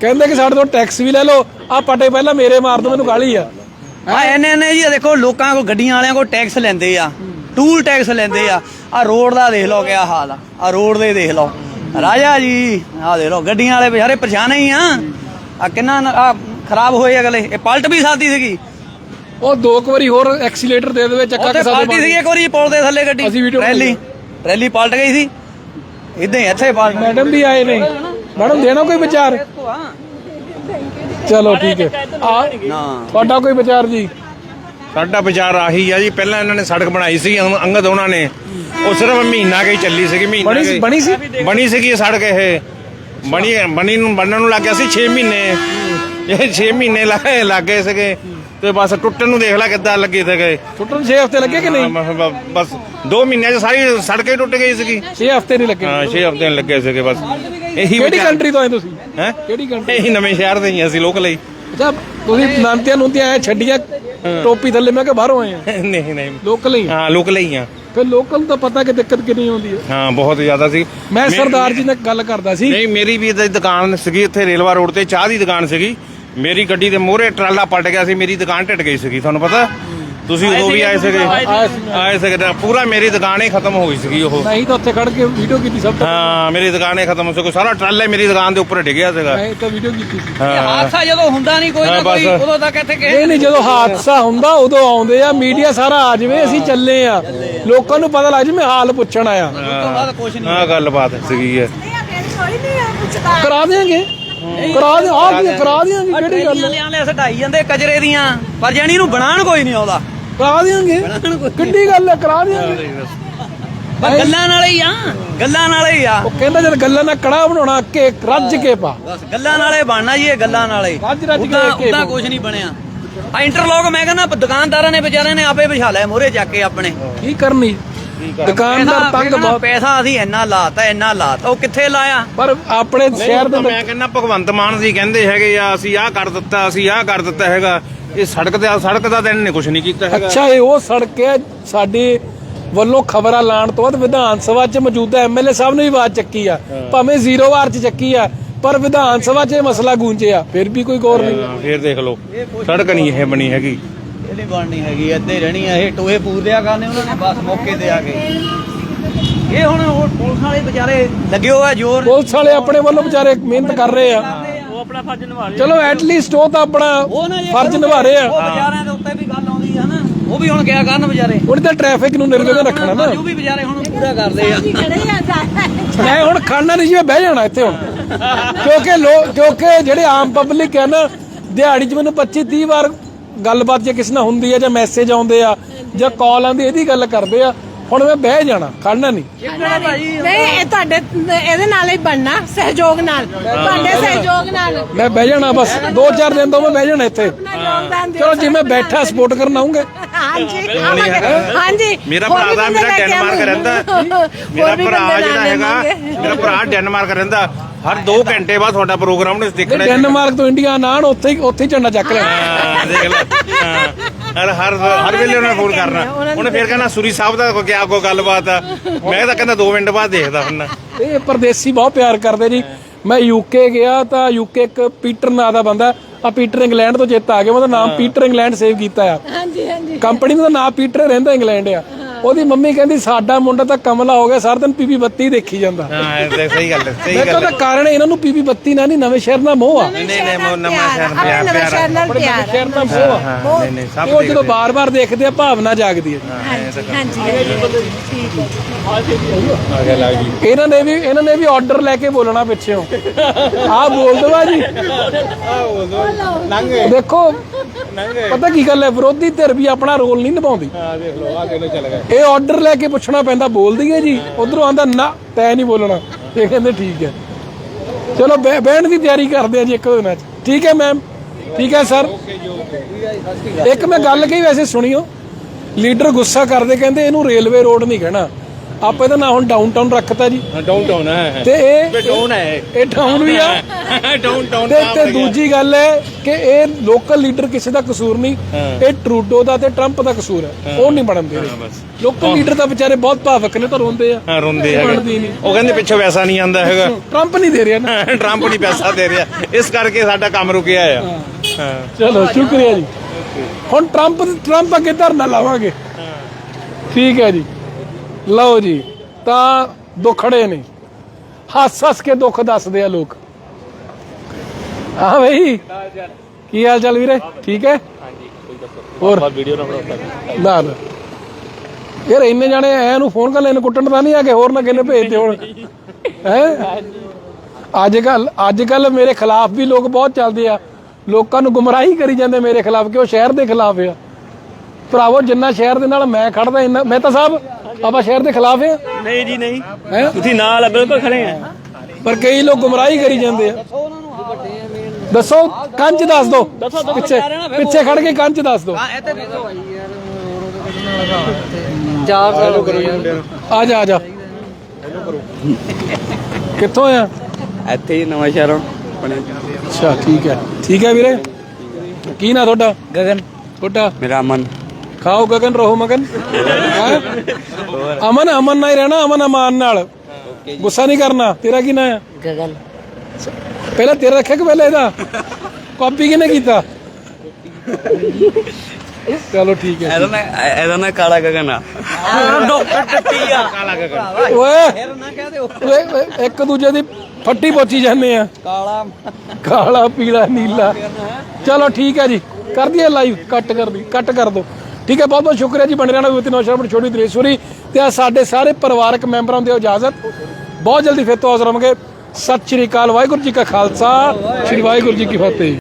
ਕਹਿੰਦੇ ਕਿ ਸਾਡੇ ਤੋਂ ਟੈਕਸ ਵੀ ਲੈ ਲਓ ਆ ਪਟੇ ਪਹਿਲਾਂ ਮੇਰੇ ਮਾਰ ਦੋ ਮੈਨੂੰ ਗਾਲੀ ਆ। ਆ ਇਹਨੇ ਇਹਨੇ ਜੀ ਦੇਖੋ ਲੋਕਾਂ ਕੋ ਗੱਡੀਆਂ ਵਾਲਿਆਂ ਕੋ ਟੈਕਸ ਲੈਂਦੇ ਆ। ਟੂਲ ਟੈਕਸ ਲੈਂਦੇ ਆ। ਆ ਰੋਡ ਦਾ ਦੇਖ ਲਓ ਕਿਆ ਹਾਲ ਆ। ਆ ਰੋਡ ਦੇ ਦੇਖ ਲਓ। ਰਾਜਾ ਜੀ ਆ ਦੇਖ ਲਓ ਗੱਡੀਆਂ ਵਾਲੇ ਵਿਚਾਰੇ ਪਰੇਸ਼ਾਨ ਹੀ ਆ। ਆ ਕਿੰਨਾ ਆ ਖਰਾਬ ਹੋਏ ਅਗਲੇ। ਇਹ ਪਲਟ ਵੀ ਸਕਦੀ ਸੀਗੀ। ਉਹ ਦੋ ਕੁ ਵਾਰੀ ਹੋਰ ਐਕਸੀਲੇਟਰ ਦੇ ਦੇਵੇ ਚੱਕਾ ਕੇ ਸਾਡੇ ਪਾਰਟੀ ਸੀ ਇੱਕ ਵਾਰੀ ਪੁਲ ਦੇ ਥੱਲੇ ਗੱਡੀ। ਰੈਲੀ। ਰੈਲੀ ਪਲਟ ਗਈ ਸੀ। ਇਦਾਂ ਹੀ ਇੱਥੇ ਪਲਟ ਮੈਡਮ ਵੀ ਆਏ ਨੇ। ਮੈਡਮ ਦੇਣਾ ਕੋਈ ਵਿਚਾਰ? ਚਲੋ ਠੀਕ ਹੈ। ਆ ਤੁਹਾਡਾ ਕੋਈ ਵਿਚਾਰ ਜੀ? ਸਾਡਾ ਵਿਚਾਰ ਆਹੀ ਆ ਜੀ। ਪਹਿਲਾਂ ਇਹਨਾਂ ਨੇ ਸੜਕ ਬਣਾਈ ਸੀ ਅੰਗ- ਅੰਗਦ ਉਹਨਾਂ ਨੇ। ਉਹ ਸਿਰਫ ਮਹੀਨਾ ਕੇ ਚੱਲੀ ਸੀਗੀ ਮਹੀਨਾ ਬਣੀ ਬਣੀ ਸੀ? ਬਣੀ ਸੀਗੀ ਇਹ ਸੜਕ ਇਹ। ਬਣੀ ਬਣੀ ਨੂੰ ਬਣਨ ਨੂੰ ਲੱਗ ਗਿਆ ਸੀ 6 ਮਹੀਨੇ। ਇਹ 6 ਮਹੀਨੇ ਲੱਗੇ ਲੱਗੇ ਸੀਗੇ। ਤੇ ਬਸ ਟੁੱਟਣ ਨੂੰ ਦੇਖ ਲੈ ਕਿੱਦਾਂ ਲੱਗੇ ਸੀਗੇ ਟੁੱਟਣ 6 ਹਫ਼ਤੇ ਲੱਗੇ ਕਿ ਨਹੀਂ? ਬ- ਬਸ 2 ਮਹੀਨਿਆਂ 'ਚ ਸਾਰੀ ਸੜਕ ਹੀ ਟੁੱਟ ਗਈ ਸੀਗੀ। 6 ਹਫ਼ਤੇ ਨਹੀਂ ਲੱਗੇ। ਹਾਂ 6 ਹਫ਼ਤੇ ਲੱਗੇ ਸੀਗੇ ਬਸ। ਇਹੀ ਕਿਹੜੀ ਕੰਟਰੀ ਤੋਂ ਆਏ ਤੁਸੀਂ? ਹੈ? ਕਿਹੜੀ ਕੰਟਰੀ ਇਹੀ ਨਵੇਂ ਸ਼ਹਿਰ ਦੇ ਹੀ ਅਸੀਂ ਲੋਕ ਲਈ ਅੱਛਾ ਤੁਸੀਂ ਨਾਨਤਿਆਂ ਨੂੰ ਤੇ ਆਏ ਛੱਡੀਆਂ ਟੋਪੀ ਥੱਲੇ ਮੈਂ ਕਿ ਬਾਹਰੋਂ ਆਏ ਆ। (laughs) ਨਹੀਂ ਨਹੀਂ। ਲੋਕਲ ਹੀ। ਹਾਂ ਲੋਕਲ ਹੀ ਆ। ਫਿਰ ਲੋਕਲ ਤਾਂ ਪਤਾ ਕਿ ਦਿੱਕਤ ਕਿੰਨੀ ਆਉਂਦੀ ਹੈ ਹਾਂ ਬਹੁਤ ਜ਼ਿਆਦਾ ਸੀ। ਮੈਂ ਸਰਦਾਰ ਜੀ ਨਾਲ ਗੱਲ ਕਰਦਾ ਸੀ। ਨਹੀਂ ਮੇਰੀ ਵੀ ਇੱਦਾਂ ਦੀ ਦੁਕਾਨ ਸੀਗੀ ਇੱਥੇ ਰੇਲਵਾ ਰੋਡ ਤੇ ਚਾਹ ਦੀ ਦੁਕਾਨ ਸੀਗੀ। ਮੇਰੀ ਗੱਡੀ ਦੇ ਮੋਹਰੇ ਟਰਾਲਾ ਪਲਟ ਗਿਆ ਸੀ ਮੇਰੀ ਦੁਕਾਨ ਟੁੱਟ ਗਈ ਸੀਗੀ ਤੁਹਾਨੂੰ ਪਤਾ? ਤੁਸੀਂ ਉਦੋਂ ਵੀ ਆਏ ਸੀਗੇ। ਆਏ ਸੀਗੇ ਤਾਂ ਪੂਰਾ ਮੇਰੀ ਦੁਕਾਨ ਹੀ ਖਤਮ ਹੋ ਗਈ ਸੀਗੀ ਉਹ। ਨਹੀਂ ਤਾਂ ਉੱਥੇ ਖੜ ਕੇ ਵੀਡੀਓ ਕੀਤੀ ਸਭ ਤੋਂ ਹਾਂ ਮੇਰੀ ਦੁਕਾਨ ਹੀ ਖਤਮ ਹੋ ਸੀ ਸਾਰਾ ਟਰਾਲਾ ਹੀ ਮੇਰੀ ਦੁਕਾਨ ਦੇ ਉੱਪਰ ਡਿੱਗਿਆ ਸੀਗਾ। ਮੈਂ ਤਾਂ ਵੀਡੀਓ ਕੀਤੀ ਸੀ। ਹਾਂ। ਹਾਦਸਾ ਜਦੋਂ ਹੁੰਦਾ ਨਹੀਂ ਕੋਈ ਨਾ। ਕੋਈ ਉਦੋਂ ਤੱਕ ਇੱਥੇ ਕਿਸੇ ਇਹ ਨਹੀਂ ਜਦੋਂ ਹਾਦਸਾ ਹੁੰਦਾ ਉਦੋਂ ਆਉਂਦੇ ਆ ਮੀਡੀਆ ਸਾਰਾ ਆ ਜਾਵੇ ਅਸੀਂ ਚੱਲੇ ਆ। ਲੋਕਾਂ ਨੂੰ ਪਤਾ ਲੱਗ ਜਾਵੇ ਹਾਲ ਪੁੱਛਣ ਆਇਆ। ਉਸ ਤੋਂ ਬਾਅਦ ਕੁਝ ਨਹੀਂ ਹਾਂ ਗੱਲਬਾਤ ਸੀਗੀ ਹੈ ਕਰਾ ਦੇਾਂਗੇ। ਕਰਾ ਦੇ ਆ ਕੀ ਕਰਾ ਦੇਾਂਗੇ ਕਿਹੜੀ ਗੱਲ ਟ੍ਰੇਨੀਆਂ ਲਿਆਂ ਲੈ ਸਟਾਈ ਜਾਂਦੇ ਕਜਰੇ ਦੀਆਂ ਪਰ ਜਾਨੀ ਨੂੰ ਬਣਾਉਣ ਕੋਈ ਨਹੀਂ ਆਉਂਦਾ। ਕਰਾ ਦੇਾਂਗੇ ਕਿੱਡੀ ਗੱਲ ਹੈ ਕਰਾ ਦੇਾਂਗੇ ਪਰ ਗੱਲਾਂ ਨਾਲ ਹੀ ਆ ਗੱਲਾਂ ਨਾਲ ਹੀ ਆ। ਉਹ ਕਹਿੰਦਾ ਜਦ ਗੱਲਾਂ ਨਾਲ ਕੜਾ ਬਣਾਉਣਾ ਕੇ ਰੱਜ ਕੇ ਪਾ। ਬਸ ਗੱਲਾਂ ਨਾਲੇ ਬਣਨਾ ਜੀ ਇਹ ਗੱਲਾਂ ਨਾਲੇ ਰੱਜ ਰੱਜ ਕੇ ਉਦਾਂ ਕੁਝ ਨਹੀਂ ਬਣਿਆ। ਆ ਇੰਟਰਲੌਕ ਮੈਂ ਕਹਿੰਦਾ ਦੁਕਾਨਦਾਰਾਂ ਨੇ ਵਿਚਾਰਿਆਂ ਨੇ ਆਪੇ ਵਿਛਾ ਲਿਆ ਮੋਹਰੇ ਚੱਕ ਕੇ ਆਪਣੇ। ਕੀ ਕਰਨੀ? ਦੁਕਾਨਦਾਰ ਤੰਗ ਬਹੁਤ ਪੈਸਾ ਅਸੀਂ ਇੰਨਾ ਲਾਤਾ ਇੰਨਾ ਲਾਤਾ। ਉਹ ਕਿੱਥੇ ਲਾਇਆ? ਪਰ ਆਪਣੇ ਸ਼ਹਿਰ ਦੇ ਮੈਂ ਕਹਿੰਦਾ ਭਗਵੰਤ ਮਾਨ ਜੀ ਕਹਿੰਦੇ ਹੈਗੇ ਆ ਅਸੀਂ ਆਹ ਕਰ ਦਿੱਤਾ ਅਸੀਂ ਆਹ ਕਰ ਦਿੱਤਾ ਹੈਗਾ। ਇਹ ਸੜਕ ਤੇ ਸੜਕ ਦਾ ਤਾਂ ਇਹਨੇ ਕੁਝ ਨਹੀਂ ਕੀਤਾ ਹੈਗਾ। ਅੱਛਾ ਇਹ ਉਹ ਸੜਕ ਹੈ ਸਾਡੇ ਵੱਲੋਂ ਖਬਰਾਂ ਲਾਣ ਤੋਂ ਬਾਅਦ ਵਿਧਾਨ ਸਭਾ 'ਚ ਮੌਜੂਦਾ ਐਮਐਲਏ ਸਾਹਿਬ ਨੇ ਵੀ ਆਵਾਜ਼ ਚੱਕੀ ਆ। ਭਾਵੇਂ ਜ਼ੀਰੋ ਵਾਰ 'ਚ ਚੱਕੀ ਆ ਪਰ ਵਿਧਾਨ ਸਭਾ 'ਚ ਇਹ ਮਸਲਾ ਗੂੰਜਿਆ। ਫਿਰ ਵੀ ਕੋਈ ਗੌਰ ਨਹੀਂ। ਫੇਰ ਦੇਖ ਲਓ। ਸੜਕ ਨਹੀਂ ਇਹ ਬਣੀ ਹੈਗੀ। ਨਹੀਂ ਬਣਨੀ ਹੈਗੀ ਇੱਥੇ ਰਹਿਣੀ ਆ ਇਹ ਟੋਏ ਪੂਰਿਆ ਕਰਨੇ ਉਹਨਾਂ ਨੇ ਬਸ ਮੌਕੇ ਤੇ ਆ ਕੇ ਇਹ ਹੁਣ ਉਹ ਪੁਲਿਸ ਵਾਲੇ ਵਿਚਾਰੇ ਲੱਗੇ ਹੋਇਆ ਜ਼ੋਰ ਪੁਲਿਸ ਵਾਲੇ ਆਪਣੇ ਵੱਲੋਂ ਵਿਚਾਰੇ ਮਿਹਨਤ ਕਰ ਰਹੇ ਆ। ਉਹ ਆਪਣਾ ਫਰਜ਼ ਨਿਭਾ ਰਹੇ ਚਲੋ ਐਟਲੀਸਟ ਉਹ ਤਾਂ ਆਪਣਾ ਉਹ ਨਾ ਜੇ ਫਰਜ਼ ਨਿਭਾ ਰਹੇ ਉਹ ਆ ਵਿਚਾਰਿਆਂ ਦੇ ਉੱਤੇ ਵੀ ਗੱਲ ਆਉਂਦੀ ਆ ਨਾ ਉਹ ਵੀ ਹੁਣ ਕਿਆ ਕਰਨ ਵਿਚਾਰੇ? ਉਹਨੇ ਤਾਂ ਟ੍ਰੈਫਿਕ ਨੂੰ ਨਿਰਵਿਘਨ ਰੱਖਣਾ ਨਾ। ਉਹ ਵੀ ਵਿਚਾਰੇ ਹੁਣ ਪੂਰਾ ਕਰਦੇ ਆ। ਮੈਂ ਹੁਣ ਖਾਣਾ ਨਹੀਂ ਜਿਵੇਂ ਬਹਿ ਜਾਣਾ ਇੱਥੇ ਹੁਣ। ਕਿਉਂਕਿ ਲੋਕ ਕਿਉਂਕਿ ਜਿਹੜੇ ਆਮ ਪਬਲਿਕ ਹੈ ਨਾ ਦਿਹਾੜੀ 'ਚ ਮੈਨੂੰ 25 30 ਵਾਰ ਗੱਲਬਾਤ ਜੇ ਕਿਸੇ ਨਾਲ ਹੁੰਦੀ ਹੈ ਜਾਂ ਮੈਸੇਜ ਆਉਂਦੇ ਆ ਜਾਂ ਕਾਲ ਆਉਂਦੀ ਇਹਦੀ ਗੱਲ ਕਰਦੇ ਆ ਹੁਣ ਮੈਂ ਬਹਿ ਜਾਣਾ ਖੜਨਾ ਨਹੀਂ। ਨਹੀਂ ਇਹ ਤੁਹਾਡੇ ਇਹਦੇ ਨਾਲ ਹੀ ਬਣਨਾ ਸਹਿਯੋਗ ਨਾਲ। ਤੁਹਾਡੇ ਸਹਿਯੋਗ ਨਾਲ। ਮੈਂ ਬਹਿ ਜਾਣਾ ਬਸ 2-4 ਦਿਨ ਤੋਂ ਮੈਂ ਬਹਿ ਜਾਣਾ ਇੱਥੇ। ਚਲੋ ਜੇ ਮੈਂ ਬੈਠਾ ਸਪੋਰਟ ਕਰਨ ਆਉਂਗੇ। ਹਾਂਜੀ (laughs) ਮੇਰਾ ਭਰਾ ਦਾ ਮੇਰਾ ਡੈਨਮਾਰਕ। ਰਹਿੰਦਾ। ਮੇਰਾ ਭਰਾ ਬੰਦੇ ਜਿਹੜਾ ਹੈਗਾ। ਮੇਰਾ ਭਰਾ ਡੈਨਮਾਰਕ ਰਹਿੰਦਾ। ਹਰ 2 ਘੰਟੇ ਬਾਅਦ ਤੁਹਾਡਾ ਪ੍ਰੋਗਰਾਮ ਨੇ ਦੇਖਣਾ ਡੈਨਮਾਰਕ ਤੋਂ ਇੰਡੀਆ ਨਾਣ ਉੱਥੇ ਹੀ ਉੱਥੇ ਝੰਡਾ ਚੱਕ ਲੈਣਾ। ਦੇਖ ਲੈ। ਹਾਂ। ਹਰ ਹਰ ਹਰ ਵੇਲੇ ਉਹਨੇ ਫੋਨ ਕਰਨਾ। ਉਹਨੇ ਫੇਰ ਕਹਿਣਾ ਸੁਰੀ ਸਾਹਿਬ ਦਾ ਕੋਈ ਕਿਆ ਕੋਈ ਗੱਲਬਾਤ ਆ। ਮੈਂ ਤਾਂ ਕਹਿੰਦਾ 2 ਮਿੰਟ ਬਾਅਦ ਦੇਖਦਾ ਹੁੰਨਾ ਇਹ ਪਰਦੇਸੀ ਬਹੁਤ ਪਿਆਰ ਕਰਦੇ ਜੀ। ਮੈਂ ਯੂਕੇ ਗਿਆ ਤਾਂ ਯੂਕੇ ਇੱਕ ਪੀਟਰ ਨਾਂ ਦਾ ਬੰਦਾ ਆ ਪੀਟਰ ਇੰਗਲੈਂਡ ਤੋਂ ਚੇਤਾ ਆ ਗਿਆ। ਉਹਦਾ ਨਾਮ ਪੀਟਰ ਇੰਗਲੈਂਡ ਸੇਵ ਕੀਤਾ ਆ। ਹਾਂਜੀ ਹਾਂਜੀ। ਕੰਪਨੀ ਦਾ ਨਾਮ ਪੀਟਰ ਰਹਿੰਦਾ ਇੰਗਲੈਂਡ ਆ। ਉਹਦੀ ਮੰਮੀ ਕਹਿੰਦੀ ਸਾਡਾ ਮੁੰਡਾ ਤਾਂ ਕਮਲਾ ਹੋ ਗਿਆ ਸਾਰਾ ਦਿਨ ਪੀਪੀ ਬੱਤੀ ਦੇਖੀ ਜਾਂਦਾ। ਹਾਂ ਇਹ ਤਾਂ ਸਹੀ ਗੱਲ ਹੈ ਸਹੀ ਮੈਂ ਗੱਲ ਕਹਿੰਦਾ ਕਾਰਨ ਇਹਨਾਂ ਨੂੰ ਪੀਪੀ ਬੱਤੀ ਨਾਲ ਨਹੀਂ ਨਵੇਂ ਸ਼ਹਿਰ ਨਾਲ ਮੋਹ ਆ। ਨਹੀਂ ਨਹੀਂ ਮੈਂ ਨਵਾਂ ਸ਼ਹਿਰ ਆਪਣੇ ਪਿਆਰ ਨਵੇਂ ਪਿਆਰ ਸ਼ਹਿਰ ਨਾਲ ਆਪਣੇ ਪਿਆਰ ਨਵੇਂ ਸ਼ਹਿਰ ਨਾਲ ਮੋਹ ਆ। ਹਾਂ ਨਹੀਂ ਨਹੀਂ ਸਭ ਤੇ ਉਹ ਜਦੋਂ ਦੇਖਦੇ ਬਾਰ-ਬਾਰ ਦੇਖਦੇ ਆ ਭਾਵਨਾ ਜਾਗਦੀ ਹੈ। ਹਾਂਜੀ ਹਾਂਜੀ ਠੀਕ ਹੈ। ਆ ਗਿਆ ਲੱਗ ਗਈ। ਇਹਨਾਂ ਨੇ ਵੀ ਇਹਨਾਂ ਨੇ ਵੀ ਆਰਡਰ ਲੈ ਕੇ ਬੋਲਣਾ ਪਿੱਛੇੋਂ ਆਹ ਬੋਲ ਦਵਾ ਜੀ ਦੇਖੋ ਪਤਾ ਕੀ ਗੱਲ ਹੈ ਵਿਰੋਧੀ ਧਿਰ ਵੀ ਆਪਣਾ ਰੋਲ ਨਹੀਂ ਨਿਭਾਉਂਦੀ। ਆ ਦੇਖ ਲਓ ਆ ਕਿਹਨੇ ਚੱਲ ਗਏ। ਇਹ ਆਰਡਰ ਲੈ ਕੇ ਪੁੱਛਣਾ ਪੈਂਦਾ ਬੋਲ ਦਈਏ ਜੀ? ਉਧਰੋਂ ਆਂਦਾ ਨਾ ਤੈ ਨਹੀਂ ਬੋਲਣਾ। ਇਹ ਕਹਿੰਦੇ ਠੀਕ ਹੈ। ਚਲੋ ਬਹਿਣ ਦੀ ਤਿਆਰੀ ਕਰਦੇ ਆ ਜੀ ਇੱਕ ਦਿਨਾਂ 'ਚ। ਠੀਕ ਹੈ ਮੈਮ ਠੀਕ ਹੈ ਸਰ ਇੱਕ ਮੈਂ ਗੱਲ ਕਹੀ ਵੈਸੇ ਸੁਣਿਓ। ਲੀਡਰ ਗੁੱਸਾ ਕਰਦੇ ਕਹਿੰਦੇ ਇਹਨੂੰ ਰੇਲਵੇ ਰੋਡ ਨਹੀਂ ਕਹਿਣਾ। ਆਪਾਂ ਇਹਦਾ ਨਾਂ ਹੁਣ ਡਾਊਨਟਾਊਨ ਰੱਖਤਾ ਜੀ। ਡਾਊਨ ਟਾਊਨ ਹੈ ਤੇ ਇਹ ਡਾਊਨ ਹੈ ਇਹ। ਡਾਊਨ ਵੀ ਆ। ਡਾਊਨ (laughs) ਟਾਊਨ ਤੇ ਤੇ ਦੂਜੀ ਗੱਲ ਹੈ ਕਿ ਇਹ ਲੋਕਲ ਲੀਡਰ ਕਿਸੇ ਦਾ ਕਸੂਰ ਨਹੀਂ। ਇਹ ਟਰੂਡੋ ਦਾ ਤੇ ਟਰੰਪ ਦਾ ਕਸੂਰ ਹੈ। ਉਹ ਨਹੀਂ ਬਣਨ ਦੇ ਲੋਕਲ ਲੀਡਰ ਤਾਂ ਵਿਚਾਰੇ ਬਹੁਤ ਭਾਵਕ ਨੇ ਤਾਂ ਰੋਂਦੇ ਆ। ਹਾਂ ਰੋਂਦੇ। ਹੈਗੇ। ਉਹ ਕਹਿੰਦੇ ਪਿੱਛੋਂ ਪੈਸਾ ਨਹੀਂ ਆਂਦਾ ਹੈਗਾ। ਟਰੰਪ ਨਹੀਂ ਦੇ ਰਿਹਾ ਨਾ। (laughs) ਟਰੰਪ ਨਹੀਂ ਪੈਸਾ ਦੇ ਰਿਹਾ। ਇਸ ਕਰਕੇ ਸਾਡਾ ਕੰਮ ਰੁਕਿਆ ਆ। ਚਲੋ ਸ਼ੁਕਰੀਆ ਜੀ। ਹੁਣ ਟਰੰਪ ਟਰੰਪ ਅੱਗੇ ਧਰਨਾ ਲਾਵਾਂਗੇ। ਠੀਕ ਹੈ ਜੀ। ਲਓ ਜੀ, ਤਾਂ ਦੁੱਖੜੇ ਨੇ। ਹੱਸ ਹੱਸ ਕੇ ਦੁੱਖ ਦੱਸਦੇ ਆ ਲੋਕ। ਹਾਂ ਬਈ, ਕੀ ਹਾਲ ਚਾਲ ਵੀਰੇ? ਠੀਕ ਹੈ? ਹੋਰ? ਵੀਡੀਓ ਨਾ ਨਾ। ਯਾਰ ਇੰਨੇ ਜਾਣੇ ਐ ਨੂੰ ਫੋਨ ਕਰ ਲੈਣ, ਕੁੱਟਣ ਤਾਂ ਨਹੀਂ ਆ ਕੇ, ਹੋਰ ਨਾ ਕਿਨੇ ਭੇਜਦੇ ਹੁਣ। ਹੈ? ਅੱਜ ਕੱਲ ਅੱਜ ਕੱਲ ਮੇਰੇ ਖਿਲਾਫ ਵੀ ਲੋਕ ਬਹੁਤ ਚੱਲਦੇ ਆ। ਲੋਕਾਂ ਨੂੰ ਗੁੰਮਰਾਹੀ ਕਰੀ ਜਾਂਦੇ ਮੇਰੇ ਖਿਲਾਫ ਕਿ ਉਹ ਸ਼ਹਿਰ ਦੇ ਖਿਲਾਫ ਆ। ਭਰਾਵੋ, ਜਿੰਨਾ ਸ਼ਹਿਰ ਦੇ ਨਾਲ ਮੈਂ ਖੜਦਾ ਇੰਨਾ ਮੈਂ ਤਾਂ ਸਾਹਿਬ ਆਪਾਂ ਸ਼ਹਿਰ ਦੇ ਖਿਲਾਫ ਆ? ਨਹੀਂ ਜੀ ਨਹੀਂ। ਹੈ? ਤੁਸੀਂ ਨਾਲ ਬਿਲਕੁਲ ਖੜੇ ਆ। ਪਰ ਕਈ ਲੋਕ ਗੁੰਮਰਾਹੀ ਕਰੀ ਜਾਂਦੇ ਆ। ਦੱਸੋ ਕੰਚ ਦੱਸ ਦੋ। ਪਿੱਛੇ ਪਿੱਛੇ ਖੜ ਕੇ ਕੰਚ ਦੱਸ ਦੋ। ਹਾਂ ਇੱਥੇ ਦੇਖੋ। ਆ ਜਾ ਆ ਜਾ। ਕਿੱਥੋਂ ਆ? ਇੱਥੇ ਹੀ ਨਵਾਂ ਸ਼ਹਿਰੋਂ ਅੱਛਾ ਠੀਕ ਹੈ। ਠੀਕ ਹੈ ਵੀਰੇ? ਕੀ ਨਾਂ ਤੁਹਾਡਾ? ਗਗਨ। ਬੁੱਢਾ ਮੇਰਾ ਅਮਨ। ਖਾਓ ਗਗਨ ਰਹੋ ਮਗਨ। ਹੈਂ? ਅਮਨ ਅਮਨ ਨਾਲ ਹੀ ਰਹਿਣਾ ਅਮਨ ਅਮਾਨ ਨਾਲ। ਗੁੱਸਾ ਨਹੀਂ ਕਰਨਾ। ਤੇਰਾ ਕੀ ਨਾਂ ਹੈ ਗਗਨ। ਪਹਿਲਾਂ ਤੇਰਾ ਰੱਖਿਆ ਕਿ ਪਹਿਲਾਂ ਇਹਦਾ? ਕਾਪੀ ਕਿਹਨੇ ਕੀਤਾ? ਚਲੋ ਠੀਕ ਹੈ ਇਹਦਾ ਨਾ ਇਹਦਾ ਨਾ ਕਾਲਾ ਗਗਨ ਆ। ਡਾਕਟਰ ਟੱਟੀ ਆ ਓਏ ਨਾ ਕਹਿ ਦਿਓ। ਓਏ, ਓਏ, ਇੱਕ ਦੂਜੇ ਦੀ ਫੱਟੀ ਪੋਚੀ ਜਾਂਦੇ ਆ। ਕਾਲਾ। ਕਾਲਾ ਪੀਲਾ ਨੀਲਾ। ਚਲੋ ਠੀਕ ਹੈ ਜੀ। ਕਰ ਦਈਏ ਲਾਈਵ ਕੱਟ ਕਰ ਦੀ ਕੱਟ ਕਰ ਦੋ। ਠੀਕ ਹੈ ਬਹੁਤ ਬਹੁਤ ਸ਼ੁਕਰੀਆ ਜੀ ਬਣ ਰਹਿਣਾ ਵਿਤ ਨੌਸ਼ਰ ਛੋਟੀ ਦਰੇਸ਼ਵਰੀ ਤੇ ਆ ਸਾਡੇ ਸਾਰੇ ਪਰਿਵਾਰਕ ਮੈਂਬਰਾਂ ਨੂੰ ਦਿਓ ਇਜਾਜ਼ਤ। ਬਹੁਤ ਜਲਦੀ ਫਿਰ ਤੋਂ ਹਾਜ਼ਰ ਹੋਵਾਂਗੇ। ਸਤਿ ਸ਼੍ਰੀ ਅਕਾਲ, ਵਾਹਿਗੁਰੂ ਜੀ ਕਾ ਖਾਲਸਾ, ਸ਼੍ਰੀ ਵਾਹਿਗੁਰੂ ਜੀ ਕੀ ਫਤਿਹ।